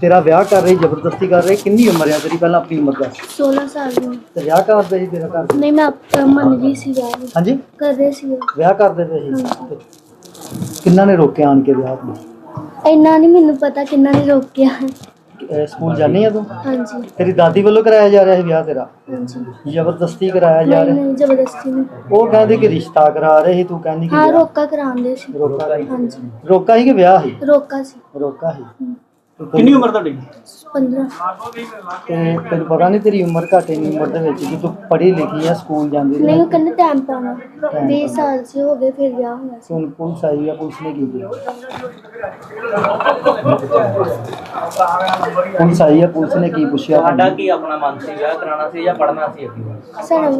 ਤੇਰਾ ਵਿਆਹ ਕਰ ਰਹੀ ਜ਼ਬਰਦਸਤੀ ਕਰ ਰਹੀ ਕਿੰਨੀ ਉਮਰ ਆ ਤੇਰੀ ਪਹਿਲਾਂ ਆਪਣੀ ਉਮਰ ਦੱਸ 16 ਸਾਲ ਦੀ। ਉਮਰ। ਤੇ ਵਿਆਹ ਕਰਦੇ ਸੀ ਤੇਰਾ ਘਰ? ਨਹੀਂ ਮੈਂ ਆਪ- ਮੰਨ ਗਈ ਸੀ ਵਿਆਹ ਨੂੰ। ਹਾਂਜੀ? ਕਰਦੇ ਸੀ ਉਹ। ਵਿਆਹ ਕਰਦੇ ਪਏ ਸੀ? ਹਾਂਜੀ। ਕਿੰਨਾ ਨੇ ਰੋਕਿਆ ਆਣ ਕੇ ਵਿਆਹ ਨੂੰ? ਇੰਨਾ ਨਹੀਂ ਮੈਨੂੰ ਪਤਾ ਕਿੰਨਾ ਨੇ ਰੋਕਿਆ। ਅਹ ਸਕੂਲ ਜਾਣੀ ਆ ਤੂੰ? ਹਾਂਜੀ। ਤੇਰੀ ਦਾਦੀ ਵੱਲੋਂ ਕਰਾਇਆ ਜਾ ਰਿਹਾ ਸੀ ਵਿਆਹ ਤੇਰਾ? ਹਾਂਜੀ। ਜ਼ਬਰਦਸਤੀ ਕਰਾਇਆ ਜਾ ਨਹੀਂ ਰਿਹਾ? ਨਹੀਂ ਜ਼ਬਰਦਸਤੀ ਨਹੀਂ। ਉਹ ਕਹਿੰਦੇ ਕਿ ਰਿਸ਼ਤਾ ਕਰਾ ਰਹੇ ਸੀ ਤੂੰ ਕਹਿੰਦੀ ਕਿ ਹਾਂ ਵਿਆਹ। ਰੋਕਾ ਕਰਾਉਂਦੇ ਸੀ। ਰੋਕਾ ਸੀ ਹਾਂਜੀ। ਰੋਕਾ ਸੀ ਕਿ ਵਿਆਹ ਸੀ ਰੋਕਾ ਸੀ। ਰੋਕਾ ਸੀ ਹਮ, ਕਿੰਨੀ ਉਮਰ ਤੁਹਾਡੀ? 15 ਤੇ ਤੈਨੂੰ ਪਤਾ ਨਹੀਂ ਤੇਰੀ ਉਮਰ ਘੱਟ ਇੰਨੀ ਉਮਰ ਦੇ ਵਿੱਚ ਕਿ ਤੂੰ ਪੜ੍ਹੀ ਲਿਖੀ ਆ ਸਕੂਲ ਜਾਂਦੀ ਨਹੀਂ ਉਹ ਕਹਿੰਦੇ ਟਾਈਮ ਪਾਉਣਾ। 20 ਸਾਲ ਸੀ ਹੋ ਗਏ ਫਿਰ ਵਿਆਹ ਹੋਇਆ ਸੀ। ਹੁਣ ਪੁਲਿਸ ਆਈ ਆ ਪੁਲਿਸ ਨੇ ਕੀ ਕੀਤਾ? ਪੁਲਿਸ ਆਈ ਆ ਪੁਲਿਸ ਨੇ ਕੀ ਪੁੱਛਿਆ ਤੁਹਾਡਾ ਕੀ ਆਪਣਾ ਮਨ ਸੀ ਵਿਆਹ ਕਰਾਉਣਾ ਸੀ ਜਾਂ ਪੜ੍ਹਨਾ ਸੀ ਅੱਗੇ? ਸਾਡਾ?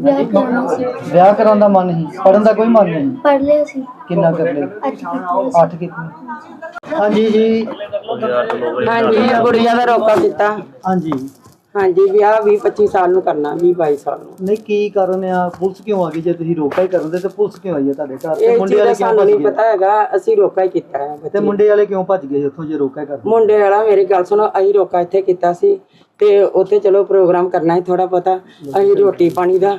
ਵਿਆਹ ਕਰਾਉਣਾ ਸੀ। ਵਿਆਹ ਕਰਾਉਣ ਦਾ ਮਨ ਨਹੀਂ ਪੜਨ ਦਾ ਕੋਈ ਮਨ ਨਹੀਂ? ਪੜ੍ਹ ਲਿਆ ਸੀ। ਕਿੰਨਾ ਕਰ ਲੈ ਅੱਜ ਕੀਤੀ ਅੱਠ ਕਿਤਨੀ ਹਾਂਜੀ ਜੀ। ਹਾਂਜੀ ਗੁੜੀਆ ਦਾ ਰੋਕਾ ਕੀਤਾ ਹਾਂਜੀ। ਹਾਂਜੀ ਵਿਆਹ 20 25 ਸਾਲ ਨੂੰ ਕਰਨਾ 20 22 ਸਾਲ ਨੂੰ। ਨਹੀਂ ਕੀ ਕਾਰਨ ਆ? ਪੁਲਿਸ ਕਿਉਂ ਆ ਗਈ? ਜੇ ਤੁਸੀਂ ਰੋਕਾ ਹੀ ਕਰਨ ਦੇ ਤੇ ਪੁਲਿਸ ਕਿਉਂ ਆਈ ਆ ਤੁਹਾਡੇ ਘਰ? ਤੇ ਮੁੰਡੇ ਵਾਲੇ ਕਿਉਂ ਨਹੀਂ ਪਤਾ ਹੈਗਾ ਅਸੀਂ ਰੋਕਾ ਹੀ ਕੀਤਾ ਹੈ ਤੇ। ਮੁੰਡੇ ਵਾਲੇ ਕਿਉਂ ਭੱਜ ਗਏ ਉੱਥੋਂ ਜੇ ਰੋਕਾ ਹੀ ਕਰਦੇ? ਮੁੰਡੇ ਵਾਲਾ ਮੇਰੀ ਗੱਲ ਸੁਣੋ ਅਸੀਂ ਰੋਕਾ ਇੱਥੇ ਕੀਤਾ ਸੀ ਤੇ ਉੱਥੇ ਚਲੋ ਪ੍ਰੋਗਰਾਮ ਕਰਨਾ ਹੈ ਥੋੜਾ ਪਤਾ ਅਸੀਂ ਰੋਟੀ ਪਾਣੀ ਦਾ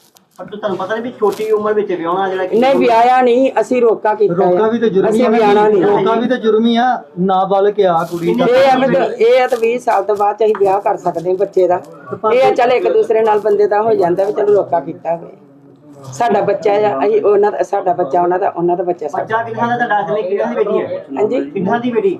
ਪਰ ਤੁਹਾਨੂੰ ਪਤਾ ਨਹੀਂ ਵੀ ਛੋਟੀ ਉਮਰ ਵਿੱਚ ਵਿਆਹਣਾ ਜਿਹੜਾ ਕਿ ਨਹੀਂ ਵਿਆਹਿਆ ਨਹੀਂ ਅਸੀਂ ਰੋਕਾ ਕੀਤਾ ਰੋਕਾ ਵੀ ਤੇ ਜੁਰਮ ਹੀ ਅਸੀਂ ਆ। ਵਿਆਹਣਾ ਨਹੀਂ। ਰੋਕਾ ਵੀ ਤੇ ਜੁਰਮ ਹੀ ਆ ਨਾਬਾਲਗ ਆ ਕੁੜੀ ਦਾ ਇਹ ਆ ਵੀ ਤਾਂ- ਇਹ ਆ ਤਾਂ 20 ਸਾਲ ਤੋਂ ਬਾਅਦ 'ਚ ਅਸੀਂ ਵਿਆਹ ਕਰ ਸਕਦੇ ਹਾਂ ਬੱਚੇ ਦਾ। ਇਹ ਆ ਚੱਲ ਇੱਕ ਦੂਸਰੇ ਨਾਲ ਬੰਦੇ ਦਾ ਹੋ ਜਾਂਦਾ ਵੀ ਚਲੋ ਰੋਕਾ ਕੀਤਾ ਹੋਵੇ। ਸਾਡਾ ਬੱਚਾ ਆ ਅਸੀਂ ਉਹਨਾਂ ਦਾ ਸਾਡਾ ਬੱਚਾ ਉਹਨਾਂ ਦਾ ਉਹਨਾਂ ਦਾ ਬੱਚਾ ਸਾਡਾ। ਬੱਚਾ ਕਿੰਨਾ ਦਾ ਤੁਹਾਡਾ ਅਸਲੇ ਕਿੰਨਾ ਦੀ ਬੇਟੀ ਹੈ? ਹਾਂਜੀ? ਕਿੰਨਾ ਦੀ ਬੇਟੀ?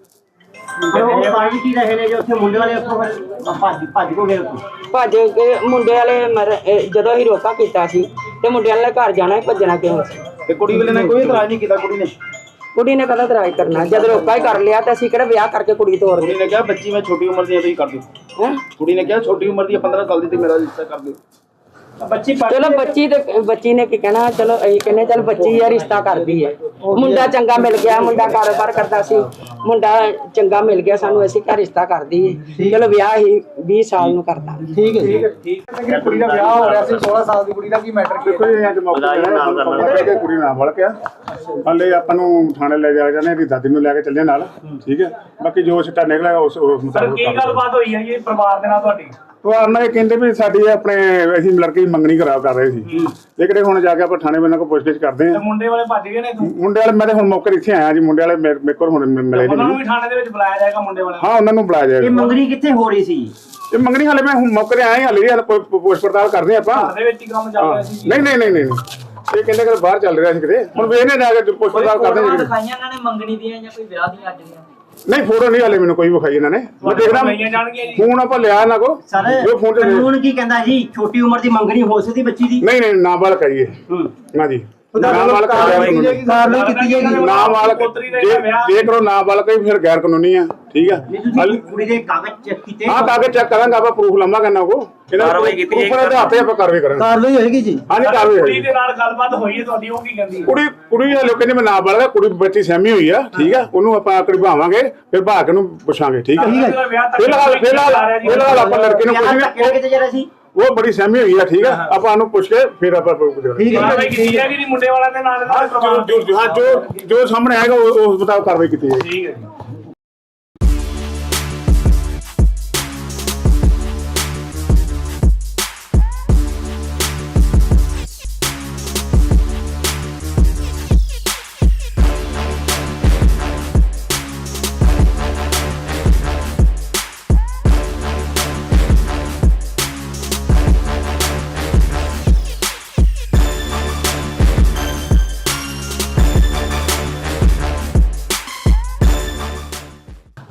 ਪਰ ਉਹ ਪਾਣੀ ਕੀ ਰਹੇ ਨੇ ਜੋ ਉੱਥੇ? ਮੁੰਡੇ ਵਾਲੇ ਉੱਥੋਂ ਫਿਰ ਭੱਜ ਭੱਜ ਕੋ ਗਏ ਉੱਥੋਂ। ਭੱਜ ਕੇ ਮੁੰਡੇ ਵਾਲੇ ਮਰ- ਇਹ ਜਦੋਂ ਅਸੀਂ ਰੋਕਾ ਕੀਤਾ ਸੀ ਤੇ ਮੁੰਡਿਆਂ ਵਾਲੇ ਘਰ ਜਾਣਾ ਸੀ, ਭੱਜਣਾ ਕਿਉਂ ਸੀ ਤੇ ਕੁੜੀ ਵਾਲੇ ਨੇ ਕੋਈ ਇਤਰਾਜ਼ ਨਹੀਂ ਕੀਤਾ ਕੁੜੀ ਨੇ? ਕੁੜੀ ਨੇ ਕਦਾ ਤਰਾਜ ਕਰਨਾ ਜਦ ਰੋਕਾ ਹੀ ਕਰ ਲਿਆ ਤੇ ਅਸੀਂ ਕਿਹੜਾ ਵਿਆਹ ਕਰਕੇ ਕੁੜੀ ਤੋੜ ਕੁੜੀ ਨੇ ਕਿਹਾ ਬੱਚੀ ਮੈਂ ਛੋਟੀ ਉਮਰ ਦੀ ਆ ਤੁਸੀਂ ਕਰ ਦਿਓ। ਹੈ? ਕੁੜੀ ਨੇ ਕਿਹਾ ਛੋਟੀ ਉਮਰ ਦੀ ਆ 15 ਸਾਲ ਦੀ ਤੇ ਮੇਰਾ ਰਿਸ਼ਤਾ ਕਰ ਦਿਓ। ਬੱਚੀ ਚਲੋ ਬੱਚੀ ਤੇ ਬੱਚੀ ਨੇ ਕੀ ਕਹਿਣਾ ਚਲੋ ਅਸੀਂ ਕਹਿੰਦੇ ਚਲ ਬੱਚੀ ਆ ਰਿਸ਼ਤਾ ਕਰਦੀ ਹੈ। ਮੁੰਡਾ ਚੰਗਾ ਮਿਲ ਗਿਆ ਮੁੰਡਾ ਕਾਰੋਬਾਰ ਕਰਦਾ ਸੀ। ਮੁੰਡਾ ਚੰਗਾ ਮਿਲ ਗਿਆ ਸਾਨੂੰ ਅਸੀਂ ਕਿਹਾ ਰਿਸ਼ਤਾ ਕਰਦੀ ਹੈ। ਚਲੋ ਵਿਆਹ ਹੀ 20 ਸਾਲ ਨੂੰ ਕਰਦਾ। ਠੀਕ ਹੈ ਜੀ। ਕੁੜੀ ਦਾ ਵਿਆਹ ਹੋ ਰਿਹਾ ਸੀ 16 ਸਾਲ ਦੀ ਕੁੜੀ ਦਾ ਕੀ ਮੈਟਰ ਦੇਖੋ ਜੀ ਅੱਜ ਮੌਕਾ ਹੈ ਕਿ ਕੁੜੀ ਨਾਲ ਵੜ ਕੇ। ਹਲੇ ਆਪਾਂ ਨੂੰ ਥਾਣੇ ਲੈ ਜਾ ਇਹਦੀ ਦਾਦੀ ਨੂੰ ਲੈ ਕੇ ਚੱਲੇ ਨਾਲ। ਠੀਕ ਹੈ। ਬਾਕੀ ਜੋ ਸਿੱਟਾ ਨਿਕਲੇਗਾ ਉਸ ਉਸ ਮੁਤਾਬਕ ਕੀ ਗੱਲਬਾਤ ਹੋਈ ਹੈ ਜੀ ਪਰਿਵਾਰ ਦੇ ਨਾਲ ਤੁਹਾਡੀ? ਉਹ ਆਰਨਾ ਇਹ ਕਹਿੰਦੇ ਵੀ ਸਾਡੀ ਆਪਣੇ ਅਸੀਂ ਲੜਕੀ ਮੰਗਣੀ ਕਰਾ ਕਰ ਰਹੇ ਸੀ। ਲੇਕਿਨ ਹੁਣ ਜਾ ਕੇ ਆਪਾਂ ਥਾਣੇ ਬੰਨਾਂ ਕੋ ਪੁੱਛਗਿੱਛ ਕਰਦੇ ਤੇ ਹਾਂ ਮੁੰਡੇ ਵਾਲੇ ਭੱਜ ਗਏ ਨੇ ਮੁੰਡੇ ਵਾਲੇ ਮੈਂ ਤੇ ਹੁਣ ਮੌਕੇ ਤੇ ਇੱਥੇ ਆਇਆ ਜੀ ਮੁੰਡੇ ਵਾਲੇ ਮੇਰੇ ਮੇਰੇ ਕੋਲ ਹੁਣ ਮਿ- ਮਿਲੇ ਉਹਨਾਂ ਨੂੰ ਨਹੀਂ ਵੀ ਥਾਣੇ ਦੇ ਵਿੱਚ ਬੁਲਾਇਆ ਜਾਏਗਾ ਮੁੰਡੇ ਵਾਲਿਆਂ ਹਾਂ ਉਹਨਾਂ ਨੂੰ ਬੁਲਾਇਆ ਇਹ ਜਾਏਗਾ ਮੰਗਣੀ ਕਿੱਥੇ ਹੋ ਰਹੀ ਸੀ? ਇਹ ਮੰਗਣੀ ਹਾਲੇ ਮੈਂ ਹੁਣ ਮੌਕੇ ਤੇ ਆਇਆ ਹਾਲੇ ਹਾਲੇ ਪੁ- ਪੁ- ਪੁੱਛ ਪੜਤਾਲ ਕਰਦੇ ਹਾਂ ਆਪਾਂ। ਘਰ ਦੇ ਵਿੱਚ ਹੀ ਕੰਮ ਚੱਲ ਰਿਹਾ ਸੀ ਨਹੀਂ ਨਹੀਂ ਨਹੀਂ ਨਹੀਂ ਨਹੀਂ। ਇਹ ਕਹਿੰਦੇ ਕਿ ਬਾਹਰ ਚੱਲ ਰਿਹਾ ਸੀ ਕਿਤੇ। ਹੁਣ ਵੇਖਨੇ ਜਾ ਕੇ ਪੁੱਛ ਪੜਤਾਲ ਕਰਦੇ ਹਾਂ ਜੀ। ਕਿਤੇ। ਦਿਖਾਈਆਂ ਇਹਨਾਂ ਨੇ ਮੰਗਣੀ ਦੀਆਂ ਜਾਂ ਕੋਈ ਵਿਆਹ ਦੀਆਂ ਅੱਜ ਦੀਆਂ? ਨਹੀਂ ਫੋਟੋ ਨਹੀਂ ਹਾਲੇ ਮੈਨੂੰ ਕੋਈ ਵਿਖਾਈ ਇਹਨਾਂ ਨੇ। ਮੈਂ ਦੇਖਦਾ ਜੀ। ਫੋਨ ਆਪਾਂ ਲਿਆ ਇਹਨਾਂ ਕੋ ਸਰ ਜੋ ਫੋਨ ਤੇ ਕਾਨੂੰਨ ਕੀ ਕਹਿੰਦਾ ਜੀ? ਛੋਟੀ ਉਮਰ ਦੀ ਮੰਗਣੀ ਹੋ ਸਕਦੀ ਬੱਚੀ ਦੀ? ਨਹੀਂ ਨਹੀਂ ਨਾਬਾਲਗ ਕਹੀਏ ਨਾ ਜੀ। ਨਾਬਾਲਗ ਕਾਰਵਾਈ ਕੀਤੀ ਜਾਏਗੀ ਨਾਬਾਲਗ ਪੁੱਤਰੀ ਦਾ ਜੇ ਵਿਆਹ- ਜੇ ਕਰੋ ਨਾਬਾਲਗ ਹੀ ਫਿਰ ਗੈਰ ਕਾਨੂੰਨੀ ਆ ਠੀਕ ਆ। ਨਹੀਂ ਤੁਸੀਂ ਕੁੜੀ ਦੇ ਕਾਗਜ਼ ਚੈੱਕ ਕੀਤੇ। ਹਾਂ ਕਾਗਜ਼ ਚੈੱਕ ਕਰਾਂਗਾ ਆਪਾਂ ਪ੍ਰੂਫ ਲੰਮਾ ਕਰਨਾ ਕੋ ਕਾਰਵਾਈ ਕੀਤੀ ਜਾਏਗੀ। ਉੱਪਰ ਦੇ ਹੱਥੇ ਆਪਾਂ ਕਾਰਵਾਈ ਕਰਾਂਗੇ। ਕਾਰਵਾਈ ਹੋਏਗੀ ਜੀ। ਹਾਂਜੀ ਕਾਰਵਾਈ ਕੁੜੀ ਹੋਈ ਦੇ ਨਾਲ ਗੱਲਬਾਤ ਹੋਈ ਹੈ ਤੁਹਾਡੀ ਉਹ ਕੀ ਕਹਿੰਦੀ ਕੁੜੀ ਕੁੜੀ ਹਲੇ ਕਹਿੰਦੇ ਮੈਂ ਨਾਬਾਲਗ ਆ ਕੁੜੀ ਬੱਚੀ ਸਹਿਮੀ ਹੋਈ ਆ ਠੀਕ ਆ। ਉਹਨੂੰ ਆਪਾਂ ਭਾਵਾਂਗੇ ਫਿਰ ਭਾਗ ਨੂੰ ਪੁੱਛਾਂਗੇ ਠੀਕ ਆ। ਫਿਲਹਾਲ ਆਪਾਂ ਲੜਕੇ ਨੂੰ ਜਰਾ ਸੀ? ਉਹ ਬੜੀ ਸਹਿਮੀ ਹੋਈ ਆ ਠੀਕ ਆ? ਆਪਾਂ ਉਹਨੂੰ ਪੁੱਛ ਕੇ ਫਿਰ ਆਪਾਂ ਪੁੱਛਾਂਗੇ ਠੀਕ ਹੈ। ਕਾਰਵਾਈ ਕੀਤੀ ਜਾਏਗੀ ਜੀ ਮੁੰਡੇ ਵਾਲਿਆਂ ਦੇ ਨਾਲ ਨਾਲ ਜੋ ਜੋ- ਜੋ ਹਾਂ, ਜੋ ਜੋ ਸਾਹਮਣੇ ਆਏਗਾ ਉਹ- ਉਸ ਮੁਤਾਬਕ ਕਾਰਵਾਈ ਕੀਤੀ ਜਾਏਗੀ। ਠੀਕ ਹੈ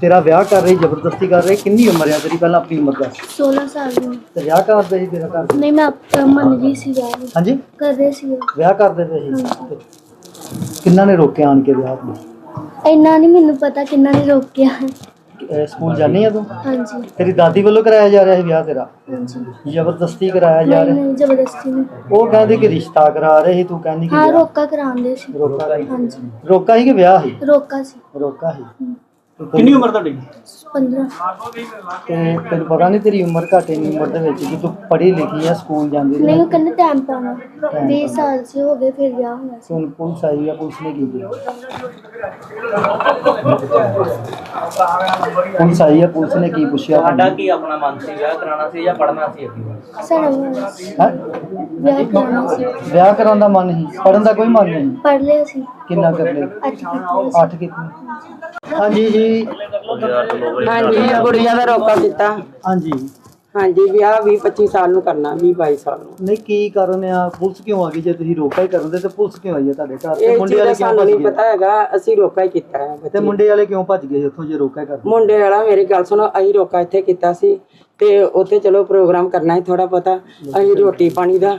ਤੇਰਾ ਵਿਆਹ ਕਰ ਰਹੀ ਜ਼ਬਰਦਸਤੀ ਕਰ ਰਹੀ ਕਿੰਨੀ ਉਮਰ ਆ ਤੇਰੀ ਪਹਿਲਾਂ ਆਪਣੀ ਉਮਰ ਦੱਸ 16 ਸਾਲ ਦੀ। ਉਮਰ। ਤੇ ਵਿਆਹ ਕਰਦੇ ਸੀ ਤੇਰਾ ਕਰ ਨਹੀਂ ਮੈਂ ਆਪ- ਮੰਨ ਗਈ ਸੀ ਵਿਆਹ ਨੂੰ। ਹਾਂਜੀ? ਕਰਦੇ ਸੀ ਉਹ। ਵਿਆਹ ਕਰਦੇ ਪਏ ਸੀ? ਕਿੰਨਾ ਨੇ ਰੋਕਿਆ ਆਣ ਕੇ ਵਿਆਹ ਨੂੰ? ਇੰਨਾ ਨਹੀਂ ਮੈਨੂੰ ਪਤਾ ਕਿੰਨਾ ਨੇ ਰੋਕਿਆ। ਅਹ ਸਕੂਲ ਜਾਣੀ ਆ ਤੂੰ? ਹਾਂਜੀ। ਤੇਰੀ ਦਾਦੀ ਵੱਲੋਂ ਕਰਾਇਆ ਜਾ ਰਿਹਾ ਸੀ ਵਿਆਹ ਤੇਰਾ? ਹਾਂਜੀ। ਜ਼ਬਰਦਸਤੀ ਕਰਾਇਆ ਜਾ ਨਹੀਂ ਰਿਹਾ? ਨਹੀਂ ਜ਼ਬਰਦਸਤੀ ਨਹੀਂ। ਉਹ ਕਹਿੰਦੇ ਕਿ ਰਿਸ਼ਤਾ ਕਰਾ ਰਹੇ ਸੀ ਤੂੰ ਕਹਿੰਦੀ ਕਿ ਹਾਂ ਵਿਆਹ। ਰੋਕਾ ਕਰਾਉਂਦੇ ਸੀ। ਰੋਕਾ ਸੀ ਹਾਂਜੀ। ਰੋਕਾ ਸੀ ਕਿ ਵਿਆਹ ਸੀ ਰੋਕਾ ਸੀ। ਰੋਕਾ ਸੀ ਕਿੰਨੀ ਉਮਰ ਤੁਹਾਡੀ? 15 ਤੇ ਤੈਨੂੰ ਪਤਾ ਨਹੀਂ ਤੇਰੀ ਉਮਰ ਘੱਟ ਇੰਨੀ ਉਮਰ ਦੇ ਵਿੱਚ ਕਿ ਤੂੰ ਪੜ੍ਹੀ ਲਿਖੀ ਆ ਸਕੂਲ ਜਾਂਦੀ ਨਹੀਂ ਰਹੀ ਉਹ ਕਹਿੰਦੇ ਟਾਈਮ ਪਾਉਣਾ। 20 ਸਾਲ ਸੀ ਹੋ ਗਏ ਫਿਰ ਵਿਆਹ ਹੋਇਆ ਸੀ। ਹੁਣ ਪੁਲਿਸ ਆਈ ਆ ਪੁਲਿਸ ਨੇ ਕੀ ਕੀਤਾ? ਪੁਲਿਸ ਆਈ ਆ ਪੁਲਿਸ ਨੇ ਕੀ ਪੁੱਛਿਆ? ਤੁਹਾਡਾ ਕੀ ਆਪਣਾ ਮਨ ਸੀ? ਵਿਆਹ ਕਰਾਉਣਾ ਸੀ ਜਾਂ ਪੜ੍ਹਨਾ ਸੀ ਅੱਗੇ? ਸਾਡਾ ਹੋਇਆ ਸੀ। ਹੈਂ? ਵਿਆਹ ਕਰਾਉਣਾ ਸੀ। ਵਿਆਹ ਕਰਾਉਣ ਦਾ ਮਨ ਨਹੀਂ ਪੜਨ ਦਾ ਕੋਈ ਮਨ ਨਹੀਂ? ਪੜ੍ਹ ਲਿਆ ਸੀ। ਕਿੰਨਾ ਕਰ ਲੈ ਅੱਜ ਕੀਤੀ। ਅੱਠ ਕਿਤਨੀ ਹਾਂਜੀ ਜੀ। ਹਾਂਜੀ ਕੁੜੀਆਂ ਦਾ ਰੋਕਾ ਕੀਤਾ ਹਾਂਜੀ। ਹਾਂਜੀ ਵਿਆਹ 20 25 ਸਾਲ ਨੂੰ ਕਰਨਾ 20 22 ਸਾਲ ਨੂੰ। ਨਹੀਂ ਕੀ ਕਾਰਨ ਆ? ਪੁਲਿਸ ਕਿਉਂ ਆ ਗਈ? ਜੇ ਤੁਸੀਂ ਰੋਕਾ ਹੀ ਕਰਨ ਦੇ ਤੇ ਪੁਲਿਸ ਕਿਉਂ ਆਈ ਆ ਤੁਹਾਡੇ ਘਰ? ਤੇ ਮੁੰਡੇ ਵਾਲੇ ਕਿਉਂ ਨਹੀਂ ਪਤਾ ਹੈਗਾ ਅਸੀਂ ਰੋਕਾ ਹੀ ਕੀਤਾ ਹੈ ਤੇ। ਮੁੰਡੇ ਵਾਲੇ ਕਿਉਂ ਭੱਜ ਗਏ ਉੱਥੋਂ ਜੇ ਰੋਕਾ ਹੀ ਕਰਦੇ ਮੁੰਡੇ ਵਾਲਾ ਮੇਰੀ ਗੱਲ ਸੁਣੋ ਅਸੀਂ ਰੋਕਾ ਇੱਥੇ ਕੀਤਾ ਸੀ ਤੇ ਉੱਥੇ ਚਲੋ ਪ੍ਰੋਗਰਾਮ ਕਰਨਾ ਹੈ ਥੋੜਾ ਪਤਾ ਅਸੀਂ ਰੋਟੀ ਪਾਣੀ ਦਾ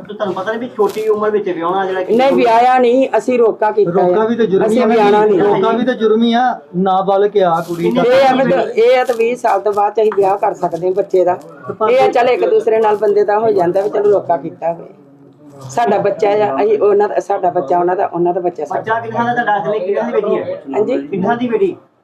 ਪਰ ਤੁਹਾਨੂੰ ਪਤਾ ਨਹੀਂ ਵੀ ਛੋਟੀ ਉਮਰ ਵਿੱਚ ਵਿਆਹਣਾ ਜਿਹੜਾ ਕਿ ਨਹੀਂ ਵਿਆਹਿਆ ਨਹੀਂ ਅਸੀਂ ਰੋਕਾ ਕੀਤਾ ਰੋਕਾ ਹੈ। ਵੀ ਤੇ ਜੁਰਮ ਹੀ ਅਸੀਂ ਆ ਵਿਆਹਣਾ ਨਹੀਂ। ਰੋਕਾ ਵੀ ਤੇ ਜੁਰਮ ਹੀ ਆ ਨਾਬਾਲਗ ਆ ਕੁੜੀ ਦਾ ਇਹ ਆ ਵੀ ਤਾਂ- ਇਹ ਆ ਤਾਂ 20 ਸਾਲ ਤੋਂ ਬਾਅਦ 'ਚ ਅਸੀਂ ਵਿਆਹ ਕਰ ਸਕਦੇ ਹਾਂ ਬੱਚੇ ਦਾ। ਇਹ ਆ ਚੱਲ ਇੱਕ ਦੂਸਰੇ ਨਾਲ ਬੰਦੇ ਦਾ ਹੋ ਜਾਂਦਾ ਵੀ ਚਲੋ ਰੋਕਾ ਕੀਤਾ ਹੋਵੇ। ਸਾਡਾ ਬੱਚਾ ਆ ਅਸੀਂ ਉਹਨਾਂ ਦਾ ਸਾਡਾ ਬੱਚਾ ਉਹਨਾਂ ਦਾ ਉਹਨਾਂ ਦਾ ਬੱਚਾ ਸਾਡਾ। ਬੱਚਾ ਕਿੰਨਾ ਦਾ ਤੁਹਾਡਾ ਅਸਲੇ ਕਿੰਨਾ ਦੀ ਬੇਟੀ ਹੈ? ਹਾਂਜੀ? ਕਿੰਨਾ ਦੀ ਬੇਟੀ?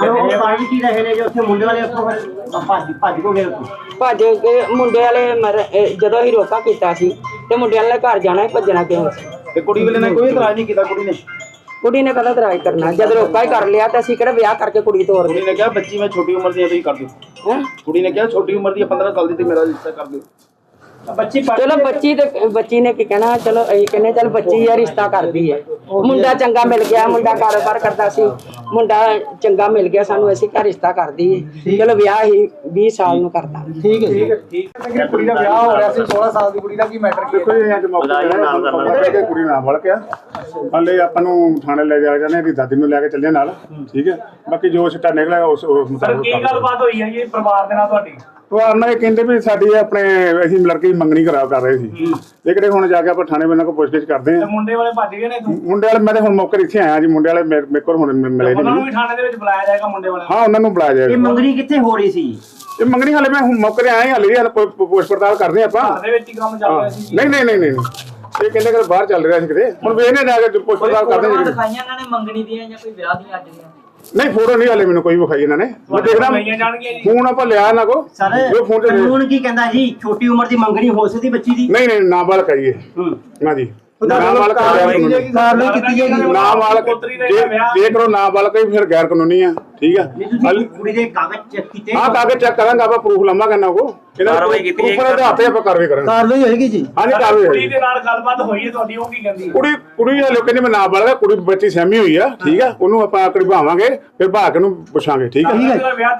ਪਰ ਉਹ ਪਾਣੀ ਕੀ ਰਹੇ ਨੇ ਜੋ ਉੱਥੇ ਮੁੰਡੇ ਵਾਲੇ ਉੱਥੋਂ ਫਿਰ ਭੱਜ ਭੱਜ ਕੋ ਗਏ ਉੱਥੋਂ। ਭੱਜ ਕੇ ਮੁੰਡੇ ਵਾਲੇ ਮਰ- ਇਹ ਜਦੋਂ ਹੀ ਰੋਕਾ ਕੀਤਾ ਸੀ ਤੇ ਮੁੰਡਿਆਂ ਵਾਲੇ ਘਰ ਜਾਣਾ ਸੀ, ਭੱਜਣਾ ਕਿਉਂ ਸੀ ਤੇ ਕੁੜੀ ਵਾਲੇ ਨੇ ਕੋਈ ਇਤਰਾਜ਼ ਨਹੀਂ ਕੀਤਾ ਕੁੜੀ ਨੇ? ਕੁੜੀ ਨੇ ਕਦਾ ਤਰਾਜ ਕਰਨਾ? ਜਦ ਰੋਕਾ ਹੀ ਕਰ ਲਿਆ ਤਾਂ ਅਸੀਂ ਕਿਹੜਾ ਵਿਆਹ ਕਰਕੇ ਕੁੜੀ ਤੋੜ ਕੁੜੀ ਨੇ ਕਿਹਾ ਬੱਚੀ ਮੈਂ ਛੋਟੀ ਉਮਰ ਦੀ ਆ ਤੁਸੀਂ ਕਰ ਦਿਓ। ਹੈ? ਕੁੜੀ ਨੇ ਕਿਹਾ ਛੋਟੀ ਉਮਰ ਦੀ ਆ 15 ਸਾਲ ਦੀ ਤੇ ਮੇਰਾ ਰਿਸ਼ਤਾ ਕਰ ਦਿਓ। ਬੱਚੀ ਚਲੋ ਬੱਚੀ ਤੇ ਬੱਚੀ ਨੇ ਕੀ ਕਹਿਣਾ ਚਲੋ ਅਸੀਂ ਕਹਿੰਦੇ ਚਲ ਬੱਚੀ ਆ ਰਿਸ਼ਤਾ ਕਰਦੀ ਹੈ। ਮੁੰਡਾ ਚੰਗਾ ਮਿਲ ਗਿਆ ਮੁੰਡਾ ਕਾਰੋਬਾਰ ਕਰਦਾ ਸੀ। ਮੁੰਡਾ ਚੰਗਾ ਮਿਲ ਗਿਆ ਸਾਨੂੰ ਅਸੀਂ ਘਰ ਰਿਸ਼ਤਾ ਕਰਦੀ ਹੈ। ਚਲੋ ਵਿਆਹ ਹੀ 20 ਸਾਲ ਨੂੰ ਕਰਦਾ। ਠੀਕ ਹੈ ਜੀ। ਕੁੜੀ ਦਾ ਵਿਆਹ ਹੋ ਰਿਹਾ ਸੀ 16 ਸਾਲ ਦੀ ਕੁੜੀ ਦਾ ਕੀ ਮੈਟਰ ਦੇਖੋ ਜੀ ਅੱਜ ਮੌਕੇ ਤੇ ਹੈ ਕੁੜੀ ਨਾਲ ਵੜ ਗਿਆ ਹਲੇ ਆਪਾਂ ਨੂੰ ਥਾਣੇ ਲੈ ਜਾ ਜਾਂਦੇ ਇਹਦੀ ਦਾਦੀ ਨੂੰ ਲੈ ਕੇ ਚੱਲੇ ਨਾਲ। ਠੀਕ ਹੈ। ਬਾਕੀ ਜੋ ਸਿੱਟਾ ਨਿਕਲਿਆ ਉਸ ਉਸ ਮੁਤਾਬਕ ਕੀ ਗੱਲਬਾਤ ਹੋਈ ਹੈ ਜੀ ਪਰਿਵਾਰ ਦੇ ਨਾਲ ਤੁਹਾਡੀ? ਪਰਿਵਾਰ ਨਾਲ ਇਹ ਕਹਿੰਦੇ ਵੀ ਸਾਡੀ ਆਪਣੇ ਅਸੀਂ ਲੜਕੀ ਮੰਗਣੀ ਕਰਾ ਕਰ ਰਹੇ ਸੀ। ਇਹ ਕਿਹੜੇ ਹੁਣ ਜਾ ਕੇ ਆਪਾਂ ਥਾਣੇ ਬੰਨਾਂ ਕੋ ਪੁੱਛਗਿੱਛ ਕਰਦੇ ਆ। ਮੁੰਡੇ ਵਾਲੇ ਭੱਜ ਗਏ ਨੇ ਮੁੰਡੇ ਵਾਲੇ ਮੈਂ ਤੇ ਹੁਣ ਮੌਕੇ ਤੇ ਇੱਥੇ ਆਇਆ ਜੀ ਮੁੰਡੇ ਵਾਲੇ ਮੇਰੇ ਮੇਰੇ ਕੋਲ ਹੁਣ ਮਿ- ਮਿਲੇ ਉਹਨਾਂ ਨੂੰ ਨਹੀਂ ਵੀ ਥਾਣੇ ਦੇ ਵਿੱਚ ਬੁਲਾਇਆ ਜਾਏਗਾ ਮੁੰਡੇ ਵਾਲੇ ਹਾਂ ਉਹਨਾਂ ਨੂੰ ਬੁਲਾਇਆ ਇਹ ਜਾਏਗਾ ਮੰਗਣੀ ਕਿੱਥੇ ਹੋ ਰਹੀ ਸੀ? ਇਹ ਮੰਗਣੀ ਹਾਲੇ ਮੈਂ ਹੁਣ ਮੌਕੇ ਤੇ ਆਇਆ ਹਾਲੇ ਹਾਲੇ ਪੁ- ਪੁ- ਪੁੱਛ ਪੜਤਾਲ ਕਰਦੇ ਆਪਾਂ। ਘਰ ਦੇ ਵਿੱਚ ਹੀ ਕੰਮ ਚੱਲ ਹਾਂ। ਰਿਹਾ ਸੀ ਨਹੀਂ ਨਹੀਂ ਨਹੀਂ ਨਹੀਂ ਨਹੀਂ। ਇਹ ਕਹਿੰਦੇ ਕਿ ਬਾਹਰ ਚੱਲ ਰਿਹਾ ਸੀ ਕਿਤੇ। ਹੁਣ ਵੇਖਨੇ ਜਾ ਕੇ ਪੁੱਛ ਪੜਤਾਲ ਕਰਦੇ ਹਾਂ ਜੀ। ਕਿਤੇ। ਦਿਖਾਈਆਂ ਇਹਨਾਂ ਨੇ ਮੰਗਣੀ ਦੀਆਂ ਜਾਂ ਕੋਈ ਵਿਆਹ ਦੀਆਂ ਅੱਜ ਦੀਆਂ। ਨਹੀਂ ਫੋਟੋ ਨਹੀਂ ਹਾਲੇ ਮੈਨੂੰ ਕੋਈ ਵਿਖਾਈ ਇਹਨਾਂ ਨੇ। ਮੈਂ ਦੇਖਦਾ ਜੀ। ਫੋਨ ਆਪਾਂ ਲਿਆ ਇਹਨਾਂ ਕੋ ਸਰ ਜੋ ਫੋਨ ਤੇ ਕਾਨੂੰਨ ਕੀ ਕਹਿੰਦਾ ਜੀ? ਛੋਟੀ ਉਮਰ ਦੀ ਮੰਗਣੀ ਹੋ ਸਕਦੀ ਬੱਚੀ ਦੀ? ਨਹੀਂ ਨਹੀਂ ਨਾਬਾਲਗ ਕਹੀਏ ਨਾ ਜੀ। ਨਾਬਾਲਗ ਕਾਰਵਾਈ ਕਾਰਵਾਈ ਕੀਤੀ ਜਾਏਗੀ ਨਾਬਾਲਗ ਪੁੱਤਰੀ ਦਾ ਜੇ ਵਿਆਹ- ਜੇ ਕਰੋ ਨਾਬਾਲਗ ਹੀ ਫਿਰ ਗੈਰ ਕਾਨੂੰਨੀ ਆ ਠੀਕ ਆ? ਨਹੀਂ ਤੁਸੀਂ ਕੁੜੀ ਦੇ ਕਾਗਜ਼ ਚੈੱਕ ਕੀਤੇ। ਹਾਂ ਕਾਗਜ਼ ਚੈੱਕ ਕਰਾਂਗਾ ਆਪਾਂ ਪ੍ਰੂਫ ਲੰਮਾ ਕਰਨਾ ਕੋ ਕਾਰਵਾਈ ਕੀਤੀ ਜਾਏਗੀ। ਉੱਪਰ ਦੇ ਹੱਥੇ ਆਪਾਂ ਕਾਰਵਾਈ ਕਰਾਂਗੇ। ਕਾਰਵਾਈ ਹੋਏਗੀ ਜੀ। ਹਾਂਜੀ ਕਾਰਵਾਈ ਕੁੜੀ ਹੋਏਗੀ। ਦੇ ਨਾਲ ਗੱਲਬਾਤ ਹੋਈ ਹੈ ਤੁਹਾਡੀ ਉਹ ਕੀ ਕਹਿੰਦੀ ਹੈ? ਕੁੜੀ ਕੁੜੀ ਵਾਲੇ ਕਹਿੰਦੇ ਮੈਂ ਨਾਬਾਲਗ ਆ ਕੁੜੀ ਬੱਚੀ ਸਹਿਮੀ ਹੋਈ ਆ ਠੀਕ ਆ? ਉਹਨੂੰ ਆਪਾਂ ਕਢਵਾਵਾਂਗੇ ਫਿਰ ਭਾਗ ਨੂੰ ਪੁੱਛਾਂਗੇ ਠੀਕ ਆ?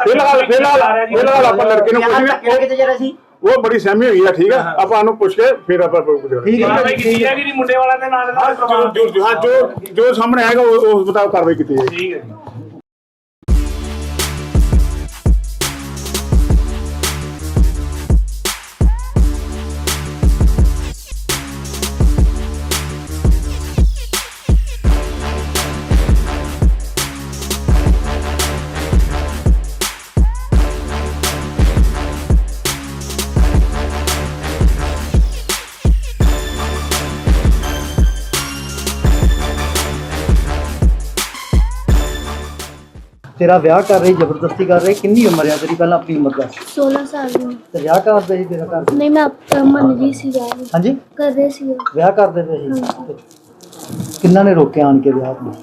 ਫਿਲਹਾਲ ਆਪਾਂ ਲੜਕੇ ਨੂੰ ਵਿਆਹ ਤੱਕ ਉਹ ਬੜੀ ਸਹਿਮੀ ਹੋਈ ਆ ਠੀਕ ਆ? ਆਪਾਂ ਉਹਨੂੰ ਪੁੱਛ ਕੇ ਫਿਰ ਆਪਾਂ ਪੁੱਛਾਂਗੇ ਠੀਕ ਹੈ। ਕੀਤੀ ਜਾਏਗੀ ਜੀ ਮੁੰਡੇ ਵਾਲਿਆਂ ਦੇ ਨਾਲ ਨਾਲ ਜੋ ਜੋ- ਜੋ ਹਾਂ, ਜੋ ਜੋ ਸਾਹਮਣੇ ਆਏਗਾ ਉਹ- ਉਸ ਮੁਤਾਬਕ ਕਾਰਵਾਈ ਕੀਤੀ ਜਾਏਗੀ। ਠੀਕ ਹੈ ਤੇਰਾ ਵਿਆਹ ਕਰ ਰਹੀ ਜ਼ਬਰਦਸਤੀ ਕਰ ਰਹੀ ਕਿੰਨੀ ਉਮਰ ਆ ਤੇਰੀ ਪਹਿਲਾਂ ਆਪਣੀ ਉਮਰ ਦੱਸ 16 ਸਾਲ ਦੀ। ਉਮਰ। ਤੇ ਵਿਆਹ ਕਰਦੇ ਸੀ ਤੇਰਾ ਘਰ? ਨਹੀਂ ਮੈਂ ਆਪ- ਮੰਨ ਗਈ ਸੀ ਵਿਆਹ ਨੂੰ। ਹਾਂਜੀ? ਕਰਦੇ ਸੀ ਉਹ। ਵਿਆਹ ਕਰਦੇ ਪਏ ਸੀ? ਕਿੰਨਾ ਨੇ ਰੋਕਿਆ ਆਣ ਕੇ ਵਿਆਹ ਨੂੰ?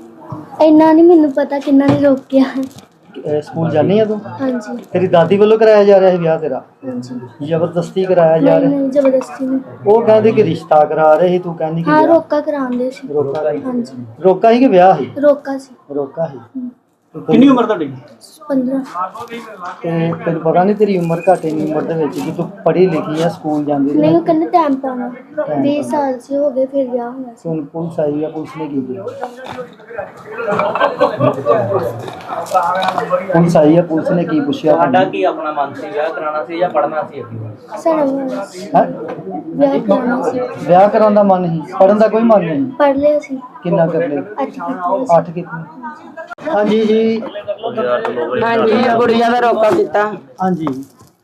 ਇੰਨਾ ਨਹੀਂ ਮੈਨੂੰ ਪਤਾ ਕਿੰਨਾ ਨੇ ਰੋਕਿਆ। ਅਹ ਸਕੂਲ ਜਾਣੀ ਆ ਤੂੰ? ਹਾਂਜੀ। ਤੇਰੀ ਦਾਦੀ ਵੱਲੋਂ ਕਰਾਇਆ ਜਾ ਰਿਹਾ ਸੀ ਵਿਆਹ ਤੇਰਾ? ਹਾਂਜੀ। ਜ਼ਬਰਦਸਤੀ ਕਰਾਇਆ ਜਾ ਨਹੀਂ ਰਿਹਾ? ਨਹੀਂ ਜ਼ਬਰਦਸਤੀ ਨਹੀਂ। ਉਹ ਕਹਿੰਦੇ ਕਿ ਰਿਸ਼ਤਾ ਕਰਾ ਰਹੇ ਸੀ ਤੂੰ ਕਹਿੰਦੀ ਕਿ ਹਾਂ ਵਿਆਹ। ਰੋਕਾ ਕਰਾਉਂਦੇ ਸੀ। ਰੋਕਾ ਸੀ। ਹਾਂਜੀ। ਰੋਕਾ ਹੀ ਕਿ ਵਿਆਹ ਸੀ ਰੋਕਾ ਸੀ। ਰੋਕਾ ਸੀ ਕਿੰਨੀ ਉਮਰ ਤੁਹਾਡੀ? 15 ਤੇ ਤੈਨੂੰ ਪਤਾ ਨਹੀਂ ਤੇਰੀ ਉਮਰ ਘੱਟ ਇੰਨੀ ਉਮਰ ਦੇ ਵਿੱਚ ਕਿ ਤੂੰ ਪੜ੍ਹੀ ਲਿਖੀ ਆ ਸਕੂਲ ਜਾਂਦੀ ਨਹੀਂ ਉਹ ਕਹਿੰਦੇ ਟਾਈਮ ਪਾਉਣਾ। 20 ਸਾਲ ਸੀ ਹੋ ਗਏ ਫਿਰ ਵਿਆਹ ਹੋਇਆ ਸੀ। ਹੁਣ ਪੁਲਿਸ ਆਈ ਆ ਪੁਲਿਸ ਨੇ ਕੀ ਕੀਤਾ? ਪੁਲਿਸ ਆਈ ਆ ਪੁਲਿਸ ਨੇ ਕੀ ਪੁੱਛਿਆ? ਤੁਹਾਡਾ ਕੀ ਆਪਣਾ ਮਨ ਸੀ? ਵਿਆਹ ਕਰਾਉਣਾ ਸੀ ਜਾਂ ਪੜ੍ਹਨਾ ਸੀ ਅੱਗੇ? ਸਾਡਾ ਵਿਆਹ ਸੀ। ਹੈਂ? ਵਿਆਹ ਕਰਾਉਣਾ ਸੀ। ਵਿਆਹ ਕਰਾਉਣ ਦਾ ਮਨ ਨਹੀਂ? ਪੜਨ ਦਾ ਕੋਈ ਮਨ ਨਹੀਂ? ਪੜ੍ਹ ਲਿਆ ਸੀ। ਕਿੰਨਾ ਕਰ ਕੀਤੀ ਅੱਠ ਕਿਤਨੀ ਹਾਂਜੀ ਜੀ। ਹਾਂਜੀ ਕੁੜੀਆਂ ਦਾ ਰੋਕਾ ਕੀਤਾ। ਹਾਂਜੀ।